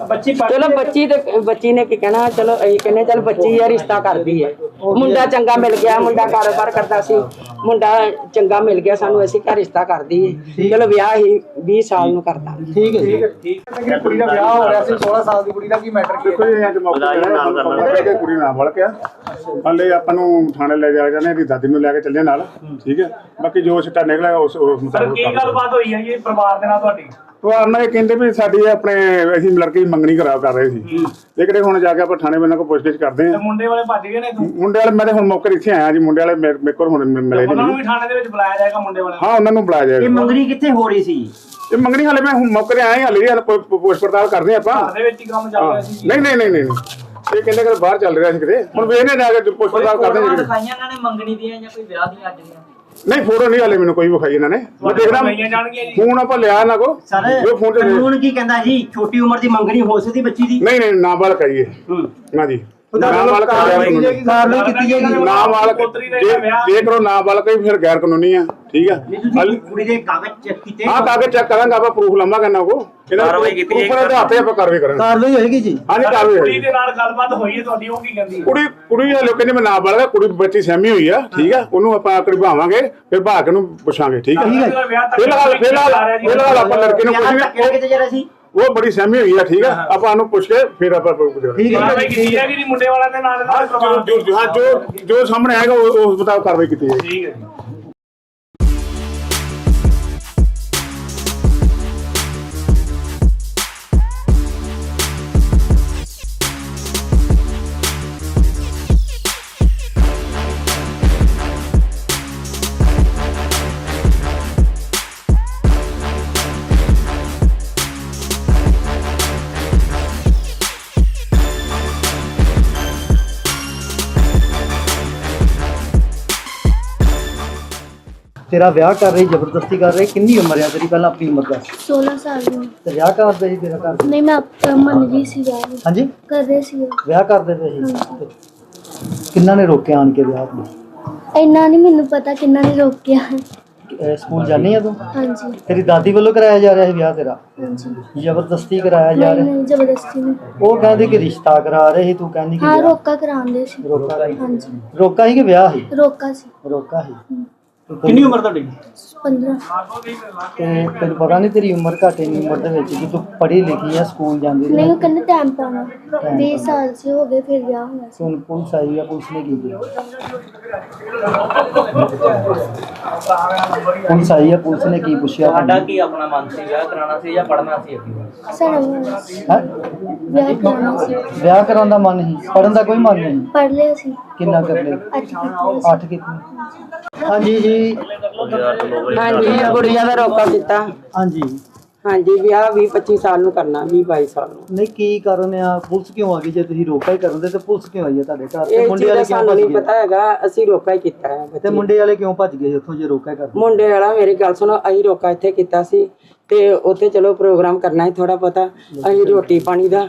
ਬੱਚੀ ਪੜ੍ਹ ਚਲੋ ਬੱਚੀ ਤੇ ਬੱਚੀ ਨੇ ਕੀ ਕਹਿਣਾ ਚਲੋ ਅਸੀਂ ਕਹਿੰਦੇ ਚਲ ਬੱਚੀ ਆ ਰਿਸ਼ਤਾ ਕਰਦੀ ਹੈ। ਮੁੰਡਾ ਚੰਗਾ ਮਿਲ ਗਿਆ ਮੁੰਡਾ ਕਾਰੋਬਾਰ ਕਰਦਾ ਸੀ। ਮੁੰਡਾ ਚੰਗਾ ਮਿਲ ਗਿਆ ਸਾਨੂੰ ਅਸੀਂ ਘਰ ਰਿਸ਼ਤਾ ਕਰਦੀ ਹੈ ਚਲੋ ਵਿਆਹ ਹੀ 20 ਸਾਲ ਨੂੰ ਕਰਦਾ ਠੀਕ ਹੈ ਜੀ। ਕੁੜੀ ਦਾ ਵਿਆਹ ਹੋ ਰਿਹਾ ਸੀ 16 ਸਾਲ ਦੀ ਕੁੜੀ ਦਾ ਕੀ ਮੈਟਰ ਦੇਖੋ ਜੀ ਅੱਜ ਮੌਕੇ ਤੇ ਨਾਲ ਕਰਨਾ। ਕਿ ਕੁੜੀ ਨਾਲ ਵੜ ਗਿਆ ਹਲੇ ਆਪਾਂ ਨੂੰ ਥਾਣੇ ਲੈ ਜਾ ਜਾਂਦੇ ਇਹਦੀ ਦਾਦੀ ਨੂੰ ਲੈ ਕੇ ਚੱਲੇ ਨਾਲ। ਠੀਕ ਹੈ। ਬਾਕੀ ਜੋ ਸਿੱਟਾ ਨਿਕਲਿਆ ਉਸ ਉਸ ਸਰ ਮੁਤਾਬਕ ਕੀ ਗੱਲਬਾਤ ਹੋਈ ਹੈ ਜੀ ਪਰਿਵਾਰ ਦੇ ਨਾਲ ਤੁਹਾਡੀ? ਉਹ ਆਰਨਾ ਇਹ ਕਹਿੰਦੇ ਵੀ ਸਾਡੀ ਆਪਣੇ ਅਸੀਂ ਲੜਕੇ ਮੰਗਣੀ ਕਰਾ ਕਰ ਰਹੇ ਸੀ। ਲੇਕਿਨ ਹੁਣ ਜਾ ਕੇ ਆਪਾਂ ਥਾਣੇ ਬੰਨਾਂ ਕੋ ਪੁੱਛਗਿੱਛ ਕਰਦੇ ਤੇ ਹਾਂ ਮੁੰਡੇ ਵਾਲੇ ਭੱਜ ਗਏ ਨੇ ਤੂੰ? ਮੁੰਡੇ ਵਾਲੇ ਮੈਂ ਤੇ ਹੁਣ ਮੌਕੇ ਤੇ ਇੱਥੇ ਆਇਆ ਜੀ ਮੁੰਡੇ ਵਾਲੇ ਮੇਰੇ ਮੇਰੇ ਕੋਲ ਹੁਣ ਮਿ- ਮਿਲੇ ਉਹਨਾਂ ਨੂੰ ਨਹੀਂ ਵੀ ਥਾਣੇ ਦੇ ਵਿੱਚ ਬੁਲਾਇਆ ਜਾਏਗਾ ਮੁੰਡੇ ਵਾਲਿਆਂ ਹਾਂ ਉਹਨਾਂ ਨੂੰ ਬੁਲਾਇਆ ਇਹ ਜਾਏਗਾ ਮੰਗਣੀ ਕਿੱਥੇ ਹੋ ਰਹੀ ਸੀ? ਇਹ ਮੰਗਣੀ ਹਾਲੇ ਮੈਂ ਹੁਣ ਮੌਕੇ ਤੇ ਆਇਆ ਹਾਲੇ ਹਾਲੇ ਪੁ- ਪੁ- ਪੁੱਛ ਪੜਤਾਲ ਕਰਦੇ ਹਾਂ ਘਰ ਆਪਾਂ ਦੇ ਵਿੱਚ ਹੀ ਕੰਮ ਚੱਲ ਹਾਂ। ਰਿਹਾ ਸੀ ਨਹੀਂ ਨਹੀਂ ਨਹੀਂ ਨਹੀਂ ਨਹੀਂ। ਇਹ ਕਹਿੰਦੇ ਕਿ ਬਾਹਰ ਚੱਲ ਰਿਹਾ ਸੀ ਕਿਤੇ। ਹੁਣ ਵੇਖਨੇ ਜਾ ਕੇ ਪੁੱਛ ਪੜਤਾਲ ਕਰਦੇ ਹਾਂ ਜੀ। ਕਿਤੇ। ਦਿਖਾਈਆਂ ਇਹਨਾਂ ਨੇ ਮੰਗਣੀ ਦੀਆਂ ਜਾਂ ਕੋਈ ਵਿਆਹ ਦੀਆਂ ਅੱਜ ਦੀਆਂ। ਨਹੀਂ ਫੋਟੋ ਨਹੀਂ ਹਾਲੇ ਮੈਨੂੰ ਕੋਈ ਵਿਖਾਈ ਇਹਨਾਂ ਨੇ। ਮੈਂ ਦੇਖਦਾ ਫੋਨ ਆਪਾਂ ਲਿਆ ਨਾ ਕੋ ਸਰ ਜੋ ਫੋਨ ਤੇ ਕਾਨੂੰਨ ਕੀ ਕਹਿੰਦਾ ਜੀ? ਛੋਟੀ ਉਮਰ ਦੀ ਮੰਗਣੀ ਹੋ ਸਕਦੀ ਬੱਚੀ ਦੀ? ਨਹੀਂ ਨਹੀਂ ਨਾਬਾਲਗ ਕਹੀਏ ਨਾ ਜੀ। ਨਾਬਾਲਗ ਕਾਰਵਾਈ ਕਾਰਵਾਈ ਕੀਤੀ ਜਾਏਗੀ ਨਾਬਾਲਗ ਪੋਤਰੀ ਦਾ ਜੇ ਵਿਆਹ- ਜੇ ਕਰੋ ਨਾਬਾਲਗ ਹੀ ਫਿਰ ਗੈਰ ਕਾਨੂੰਨੀ ਆ ਠੀਕ ਆ। ਨਹੀਂ ਤੁਸੀਂ ਕੁੜੀ ਦੇ ਕਾਗਜ਼ ਚੈੱਕ ਕੀਤੇ। ਹਾਂ ਕਾਗਜ਼ ਚੈੱਕ ਕਰਾਂਗਾ ਆਪਾਂ ਪ੍ਰੂਫ ਕਰਨਾ ਕੋ ਕਾਰਵਾਈ ਕੀਤੀ ਹੈ ਉੱਪਰ ਦੇ ਹੱਥੇ ਆਪਾਂ ਕਾਰਵਾਈ ਕਰਾਂਗੇ। ਕਾਰਵਾਈ ਹੋਏਗੀ ਜੀ। ਹਾਂਜੀ ਕਾਰਵਾਈ ਕੁੜੀ ਹੋਈ ਦੇ ਨਾਲ ਗੱਲਬਾਤ ਹੋਈ ਹੈ ਤੁਹਾਡੀ ਉਹ ਕੀ ਕਹਿੰਦੀ ਹੈ? ਕੁੜੀ ਕੁੜੀ ਵਾਲੇ ਕਹਿੰਦੇ ਮੈਂ ਨਾਬਾਲਗ ਆ ਕੁੜੀ ਬੱਚੀ ਸਹਿਮੀ ਹੋਈ ਆ ਠੀਕ ਆ। ਉਹਨੂੰ ਆਪਾਂ ਕਢਵਾਵਾਂਗੇ ਫਿਰ ਭਾਗ ਨੂੰ ਪੁੱਛਾਂਗੇ ਠੀਕ ਆ। ਫਿਲਹਾਲ ਫਿਲਹਾਲ ਆਪਾਂ ਲੜਕੇ ਨੂੰ ਵਿਆਹ ਤੱਕ ਉਹ ਬੜੀ ਸਹਿਮੀ ਹੋਈ ਆ ਠੀਕ ਆ? ਆਪਾਂ ਉਹਨੂੰ ਪੁੱਛ ਕੇ ਫਿਰ ਆਪਾਂ ਪੁੱਛਾਂਗੇ ਠੀਕ ਹੈ। ਕੀਤੀ ਹੈ ਕਿ ਨਹੀਂ ਮੁੰਡੇ ਵਾਲਿਆਂ ਦੇ ਨਾਲ ਜੋ ਜੋ ਹਾਂ, ਜੋ ਜੋ ਸਾਹਮਣੇ ਆਏਗਾ ਉਹ- ਉਸ ਮੁਤਾਬਕ ਕਾਰਵਾਈ ਕੀਤੀ ਜਾਏਗੀ। ਠੀਕ ਹੈ ਤੇਰਾ ਵਿਆਹ ਕਰ ਰਹੀ ਜ਼ਬਰਦਸਤੀ ਕਰ ਰਹੀ ਕਿੰਨੀ ਉਮਰ ਆ ਤੇਰੀ ਪਹਿਲਾਂ ਆਪਣੀ ਉਮਰ ਦੱਸ 16 ਸਾਲ ਦੀ। ਉਮਰ। ਤੇ ਵਿਆਹ ਕਰਦੇ ਸੀ ਤੇਰਾ ਕਰ ਨਹੀਂ ਮੈਂ ਆਪ- ਮੰਨ ਗਈ ਸੀ ਵਿਆਹ ਨੂੰ। ਹਾਂਜੀ? ਕਰਦੇ ਸੀ ਉਹ। ਵਿਆਹ ਕਰਦੇ ਪਏ ਸੀ? ਕਿੰਨਾ ਨੇ ਰੋਕਿਆ ਆਣ ਕੇ ਵਿਆਹ ਨੂੰ? ਇੰਨਾ ਨਹੀਂ ਮੈਨੂੰ ਪਤਾ ਕਿੰਨਾ ਨੇ ਰੋਕਿਆ। ਅਹ ਸਕੂਲ ਜਾਣੀ ਆ ਤੂੰ? ਹਾਂਜੀ। ਤੇਰੀ ਦਾਦੀ ਵੱਲੋਂ ਕਰਾਇਆ ਜਾ ਰਿਹਾ ਸੀ ਵਿਆਹ ਤੇਰਾ? ਹਾਂਜੀ। ਜ਼ਬਰਦਸਤੀ ਕਰਾਇਆ ਜਾ ਨਹੀਂ ਰਿਹਾ? ਨਹੀਂ ਜ਼ਬਰਦਸਤੀ ਨਹੀਂ। ਉਹ ਕਹਿੰਦੇ ਕਿ ਰਿਸ਼ਤਾ ਕਰਾ ਰਹੇ ਸੀ ਤੂੰ ਕਹਿੰਦੀ ਕਿ ਹਾਂ ਵਿਆਹ। ਰੋਕਾ ਕਰਾਉਂਦੇ ਸੀ। ਰੋਕਾ ਸੀ ਹਾਂਜੀ। ਰੋਕਾ ਸੀ ਕਿ ਵਿਆਹ ਸੀ ਰੋਕਾ ਸੀ। ਰੋਕਾ ਸੀ ਕਿੰਨੀ ਉਮਰ ਤੁਹਾਡੀ? 15 ਤੇ ਤੈਨੂੰ ਪਤਾ ਨਹੀਂ ਤੇਰੀ ਉਮਰ ਘੱਟ ਇੰਨੀ ਉਮਰ ਦੇ ਵਿੱਚ ਕਿ ਤੂੰ ਪੜ੍ਹੀ ਲਿਖੀ ਆ ਸਕੂਲ ਜਾਂਦੀ ਨਹੀਂ ਰਹੀ ਉਹ ਕਹਿੰਦੇ ਟਾਈਮ ਪਾਉਣਾ। 20 ਸਾਲ ਸੀ ਹੋ ਗਏ ਫਿਰ ਵਿਆਹ ਹੋਇਆ ਸੀ। ਹੁਣ ਪੁਲਿਸ ਆਈ ਆ ਪੁਲਿਸ ਨੇ ਕੀ ਕੀਤਾ? ਪੁਲਿਸ ਆਈ ਆ ਪੁਲਿਸ ਨੇ ਕੀ ਪੁੱਛਿਆ? ਤੁਹਾਡਾ ਕੀ ਆਪਣਾ ਮਨ ਸੀ? ਵਿਆਹ ਕਰਾਉਣਾ ਸੀ ਜਾਂ ਪੜ੍ਹਨਾ ਸੀ ਅੱਗੇ? ਸਾਡਾ ਸੀ। ਹੈਂ? ਵਿਆਹ ਕਰਾਉਣਾ ਸੀ। ਵਿਆਹ ਕਰਾਉਣ ਦਾ ਮਨ ਨਹੀਂ ਪੜਨ ਦਾ ਕੋਈ ਮਨ ਨਹੀਂ? ਪੜ੍ਹ ਲਿਆ ਸੀ। ਕਿੰਨਾ ਕਰ ਲੈ ਅੱਜ ਕੀਤੀ। ਅੱਠ ਕਿਤਨੀ ਹਾਂਜੀ ਜੀ। ਹਾਂਜੀ ਕੁੜੀਆਂ ਦਾ ਰੋਕਾ ਕੀਤਾ। ਹਾਂਜੀ। ਹਾਂਜੀ ਵਿਆਹ 20 25 ਸਾਲ ਨੂੰ ਕਰਨਾ 20 22 ਸਾਲ ਨੂੰ। ਨਹੀਂ ਕੀ ਕਾਰਨ ਆ? ਪੁਲਿਸ ਕਿਉਂ ਆ ਗਈ? ਜੇ ਤੁਸੀਂ ਰੋਕਾ ਹੀ ਕਰਨ ਦੇ ਤੇ ਪੁਲਿਸ ਕਿਉਂ ਆਈ ਆ ਤੁਹਾਡੇ ਘਰ? ਤੇ ਮੁੰਡੇ ਵਾਲੇ ਕਿਉਂ ਭੱਜ ਨਹੀਂ ਗਏ? ਪਤਾ ਹੈਗਾ ਅਸੀਂ ਰੋਕਾ ਹੀ ਕੀਤਾ ਹੈ ਤੇ। ਮੁੰਡੇ ਵਾਲੇ ਕਿਉਂ ਭੱਜ ਗਏ ਉੱਥੋਂ ਜੇ ਰੋਕਾ ਹੀ ਕਰਦੇ? ਮੁੰਡੇ ਵਾਲਾ ਮੇਰੀ ਗੱਲ ਸੁਣੋ ਅਸੀਂ ਰੋਕਾ ਇੱਥੇ ਕੀਤਾ ਸੀ ਤੇ ਉੱਥੇ ਚਲੋ ਪ੍ਰੋਗਰਾਮ ਕਰਨਾ ਹੈ ਥੋੜਾ ਪਤਾ ਅਸੀਂ ਰੋਟੀ ਪਾਣੀ ਦਾ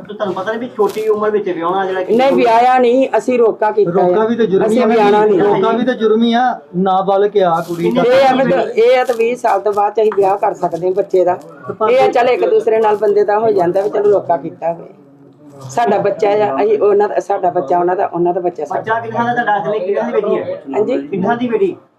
ਪਰ ਤੁਹਾਨੂੰ ਪਤਾ ਨਹੀਂ ਵੀ ਛੋਟੀ ਉਮਰ ਵਿੱਚ ਵਿਆਹਣਾ ਜਿਹੜਾ ਕਿ ਨਹੀਂ ਵਿਆਹਿਆ ਨਹੀਂ ਅਸੀਂ ਰੋਕਾ ਕੀਤਾ ਰੋਕਾ ਵੀ ਤੇ ਜੁਰਮ ਹੀ ਅਸੀਂ ਵਿਆਹਣਾ ਨਹੀਂ। ਰੋਕਾ ਵੀ ਤੇ ਜੁਰਮ ਹੀ ਆ ਨਾਬਾਲਗ ਆ ਕੁੜੀ ਦਾ। ਇਹ ਆ ਵੀ ਤਾਂ- ਇਹ ਆ ਤਾਂ 20 ਸਾਲ ਤੋਂ ਬਾਅਦ 'ਚ ਅਸੀਂ ਵਿਆਹ ਕਰ ਸਕਦੇ ਹਾਂ ਬੱਚੇ ਦਾ। ਇਹ ਆ ਚੱਲ ਇੱਕ ਦੂਸਰੇ ਨਾਲ ਬੰਦੇ ਦਾ ਹੋ ਜਾਂਦਾ ਵੀ ਚਲੋ ਰੋਕਾ ਕੀਤਾ ਹੋਵੇ। ਸਾਡਾ ਬੱਚਾ ਆ ਅਸੀਂ ਉਹਨਾਂ ਦਾ ਸਾਡਾ ਬੱਚਾ ਉਹਨਾਂ ਦਾ ਉਹਨਾਂ ਦਾ ਬੱਚਾ ਸਾਡਾ। ਬੱਚਾ ਕਿੰਨਾ ਦਾ ਤੁਹਾਡਾ ਅਸਲੇ ਕਿੰਨਾ ਦੀ ਬੇਟੀ ਹੈ? ਹਾਂਜੀ? ਕਿੰਨਾ ਦੀ ਬੇਟੀ?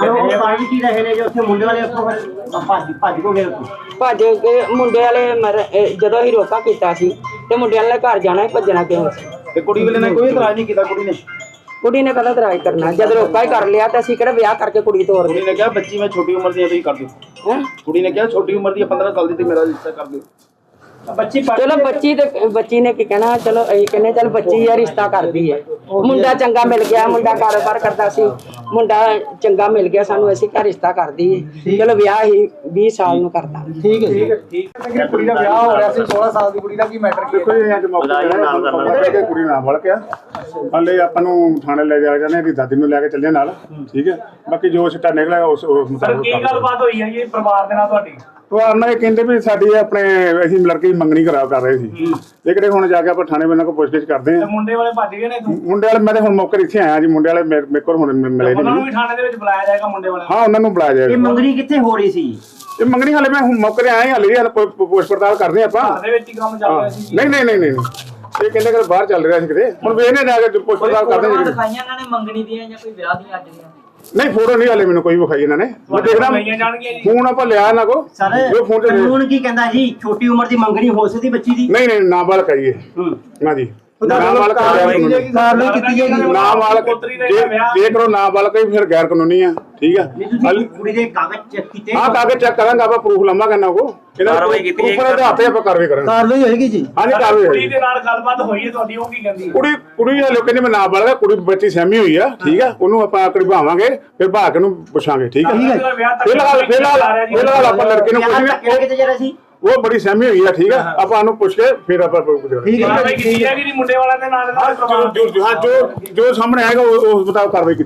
ਪਰ ਉਹ ਪਾਣੀ ਕੀ ਰਹੇ ਨੇ ਜੋ ਉੱਥੇ ਮੁੰਡੇ ਵਾਲੇ ਉੱਥੋਂ ਫਿਰ ਭੱਜ ਭੱਜ ਕੋ ਗਏ ਉੱਥੋਂ? ਭੱਜ ਕੇ ਮੁੰਡੇ ਵਾਲੇ ਮਰ- ਇਹ ਜਦੋਂ ਅਸੀਂ ਰੋਕਾ ਕੀਤਾ ਸੀ ਤੇ ਮੁੰਡਿਆਂ ਵਾਲੇ ਘਰ ਜਾਣਾ ਸੀ, ਭੱਜਣਾ ਕਿਉਂ ਸੀ? ਤੇ ਕੁੜੀ ਵਾਲੇ ਨੇ ਕੋਈ ਇਤਰਾਜ਼ ਨਹੀਂ ਕੀਤਾ ਕੁੜੀ ਨੇ? ਕੁੜੀ ਨੇ ਕਦਾ ਤਰਾਜ ਕਰਨਾ? ਜਦ ਰੋਕਾ ਹੀ ਕਰ ਲਿਆ ਤਾਂ ਅਸੀਂ ਕਿਹੜਾ ਵਿਆਹ ਕਰਕੇ ਕੁੜੀ ਤੋੜ ਕੁੜੀ ਨੇ ਕਿਹਾ ਬੱਚੀ ਮੈਂ ਛੋਟੀ ਉਮਰ ਦੀ ਆ ਤੁਸੀਂ ਕਰ ਦਿਓ। ਹੈ? ਕੁੜੀ ਨੇ ਕਿਹਾ ਛੋਟੀ ਉਮਰ ਦੀ ਆ 15 ਸਾਲ ਦੀ ਤੇ ਮੇਰਾ ਰਿਸ਼ਤਾ ਕਰ ਦਿਓ। ਬੱਚੀ ਚਲੋ ਬੱਚੀ ਤੇ ਬੱਚੀ ਨੇ ਕੀ ਕਹਿਣਾ ਚਲੋ ਅਸੀਂ ਕਹਿੰਦੇ ਚਲ ਬੱਚੀ ਆ ਰਿਸ਼ਤਾ ਕਰਦੀ ਹੈ। ਮੁੰਡਾ ਚੰਗਾ ਮਿਲ ਗਿਆ ਮੁੰਡਾ ਕਾਰੋਬਾਰ ਕਰਦਾ ਸੀ। ਮੁੰਡਾ ਚੰਗਾ ਮਿਲ ਗਿਆ ਸਾਨੂੰ ਅਸੀਂ ਘਰ ਰਿਸ਼ਤਾ ਕਰਦੀ ਹੈ। ਚਲੋ ਵਿਆਹ ਹੀ 20 ਸਾਲ ਨੂੰ ਕਰਦਾ। ਠੀਕ ਹੈ ਜੀ। ਕੁੜੀ ਦਾ ਵਿਆਹ ਹੋ ਰਿਹਾ ਸੀ 16 ਸਾਲ ਦੀ ਕੁੜੀ ਦਾ ਕੀ ਮੈਟਰ ਦੇਖੋ ਜੀ ਅੱਜ ਮੌਕੇ ਕਿ ਕੁੜੀ ਨਾਲ ਵੜ ਕੇ। ਹਲੇ ਆਪਾਂ ਨੂੰ ਥਾਣੇ ਲੈ ਜਾ ਜਾਂਦੇ ਇਹਦੀ ਦਾਦੀ ਨੂੰ ਲੈ ਕੇ ਚੱਲੇ ਨਾਲ। ਠੀਕ ਹੈ। ਬਾਕੀ ਜੋ ਸਿੱਟਾ ਨਿਕਲਿਆ ਉਸ ਮੁਤਾਬਕ ਕੀ ਗੱਲਬਾਤ ਹੋਈ ਹੈ ਜੀ ਪਰਿਵਾਰ ਦੇ ਨਾਲ ਤੁਹਾਡੀ? ਪਰਿਵਾਰ ਨਾਲ ਇਹ ਕਹਿੰਦੇ ਵੀ ਸਾਡੀ ਆਪਣੇ ਅਸੀਂ ਲੜਕੀ ਮੰਗਣੀ ਕਰਾ ਕਰ ਰਹੇ ਸੀ। ਇਹ ਕਿਹੜੇ ਹੁਣ ਜਾ ਕੇ ਆਪਾਂ ਥਾਣੇ ਬੰਨਾਂ ਕੋਲ ਪੁੱਛਗਿੱਛ ਕਰਦੇ ਤੇ ਹਾਂ ਮੁੰਡੇ ਵਾਲੇ ਭੱਜ ਗਏ ਨੇ ਤੂੰ? ਮੁੰਡੇ ਵਾਲੇ ਮੈਂ ਤੇ ਹੁਣ ਮੌਕੇ ਤੇ ਇੱਥੇ ਆਇਆ ਜੀ ਮੁੰਡੇ ਵਾਲੇ ਮੇਰੇ ਮੇਰੇ ਕੋਲ ਹੁਣ ਮਿ- ਮਿਲੇ ਉਹਨਾਂ ਨੂੰ ਨਹੀਂ ਵੀ ਥਾਣੇ ਦੇ ਵਿੱਚ ਬੁਲਾਇਆ ਜਾਏਗਾ ਮੁੰਡੇ ਵਾਲਿਆਂ ਹਾਂ ਉਹਨਾਂ ਨੂੰ ਬੁਲਾਇਆ ਇਹ ਜਾਏਗਾ ਮੰਗਣੀ ਕਿੱਥੇ ਹੋ ਰਹੀ ਸੀ? ਇਹ ਮੰਗਣੀ ਹਾਲੇ ਮੈਂ ਹੁਣ ਮੌਕੇ ਤੇ ਆਇਆ ਹਾਲੇ ਹਾਲੇ ਪੁ- ਪੁ- ਪੁੱਛ ਪੜਤਾਲ ਕਰਦੇ ਹਾਂ ਨੂੰ ਆਪਾਂ। ਘਰ ਦੇ ਵਿੱਚ ਹੀ ਕੰਮ ਚੱਲ ਹਾਂ ਰਿਹਾ ਸੀ। ਨਹੀਂ ਨਹੀਂ ਨਹੀਂ ਨਹੀਂ ਨਹੀਂ। ਇਹ ਕਹਿੰਦੇ ਕਿ ਬਾਹਰ ਚੱਲ ਰਿਹਾ ਸੀ ਕਿਤੇ। ਹੁਣ ਵੇਖਨੇ ਜਾ ਕੇ ਪੁੱਛ ਪੜਤਾਲ ਕਰਦੇ ਹਾਂ ਜੀ। ਕਿਤੇ। ਇਹਨਾਂ ਨੇ ਮੰਗਣੀ ਦੀਆਂ ਜਾਂ ਕੋਈ ਵਿਆਹ ਦੀਆਂ ਅੱਜ ਦੀਆਂ। ਨਹੀਂ ਫੋਟੋ ਨਹੀਂ ਹਾਲੇ ਮੈਨੂੰ ਕੋਈ ਵਿਖਾਈ ਇਹਨਾਂ ਨੇ। ਮੈਂ ਦੇਖਦਾ ਜੀ। ਫੋਨ ਆਪਾਂ ਲਿਆ ਇਹਨਾਂ ਕੋ ਸਰ ਜੋ ਫੋਨ ਤੇ ਕਾਨੂੰਨ ਕੀ ਕਹਿੰਦਾ ਜੀ? ਛੋਟੀ ਉਮਰ ਦੀ ਮੰਗਣੀ ਹੋ ਸਕਦੀ ਬੱਚੀ ਦੀ? ਨਹੀਂ ਨਹੀਂ ਨਾਬਾਲਗ ਕਹੀਏ ਨਾ ਜੀ। ਨਾਬਾਲਗ ਕਾਰਵਾਈ ਕੀਤੀ ਜਾਏਗੀ ਨਾਬਾਲਗ ਪੁੱਤਰੀ ਦਾ ਜੇ ਵਿਆਹ- ਜੇ ਕਰੋ ਨਾਬਾਲਗ ਹੀ ਫਿਰ ਗੈਰ ਕਾਨੂੰਨੀ ਆ ਠੀਕ ਆ। ਨਹੀਂ ਤੁਸੀਂ ਕੁੜੀ ਦੇ ਕਾਗਜ਼ ਚੈੱਕ ਕੀਤੇ। ਹਾਂ ਕਾਗਜ਼ ਚੈੱਕ ਕਰਾਂਗਾ ਆਪਾਂ ਪ੍ਰੂਫ ਲੰਮਾ ਕਰਨਾ ਕੋ ਕਾਰਵਾਈ ਕੀਤੀ ਹੈ ਉੱਪਰ ਦੇ ਹੱਥੇ ਆਪਾਂ ਕਾਰਵਾਈ ਕਰਾਂਗੇ। ਕਾਰਵਾਈ ਹੋਏਗੀ ਜੀ। ਹਾਂਜੀ ਕਾਰਵਾਈ ਕੁੜੀ ਹੋਈ ਦੇ ਨਾਲ ਗੱਲਬਾਤ ਹੋਈ ਹੈ ਤੁਹਾਡੀ ਉਹ ਕੀ ਕਹਿੰਦੀ ਕੁੜੀ ਕੁੜੀ ਵਾਲੇ ਕਹਿੰਦੇ ਮੈਂ ਨਾਬਾਲਗ ਆ ਕੁੜੀ ਬੱਚੀ ਸਹਿਮੀ ਹੋਈ ਆ ਠੀਕ ਆ। ਉਹਨੂੰ ਆਪਾਂ ਕਢਵਾਵਾਂਗੇ ਫਿਰ ਭਾਗ ਨੂੰ ਪੁੱਛਾਂਗੇ ਠੀਕ ਆ। ਉਹਦਾ ਵਿਆਹ ਤੱਕ ਫਿਲਹਾਲ ਫਿਲਹਾਲ ਫਿਲਹਾਲ ਆਪਾਂ ਲੜਕੇ ਨੂੰ ਵਿਆਹ ਤੱਕ ਉਹ ਬੜੀ ਸਹਿਮੀ ਹੋਈ ਆ ਠੀਕ ਆ? ਆਪਾਂ ਉਹਨੂੰ ਪੁੱਛ ਕੇ ਫਿਰ ਆਪਾਂ ਪੁੱਛਾਂਗੇ ਠੀਕ ਹੈ। ਕੀਤੀ ਹੈ ਕਿ ਨਹੀਂ ਮੁੰਡੇ ਵਾਲਿਆਂ ਦੇ ਨਾਲ? ਨਾਲ ਜੋ ਜੋ ਸਾਹਮਣੇ ਆਏਗਾ ਉਹ ਉਸ ਮੁਤਾਬਕ ਕਾਰਵਾਈ ਕੀਤੀ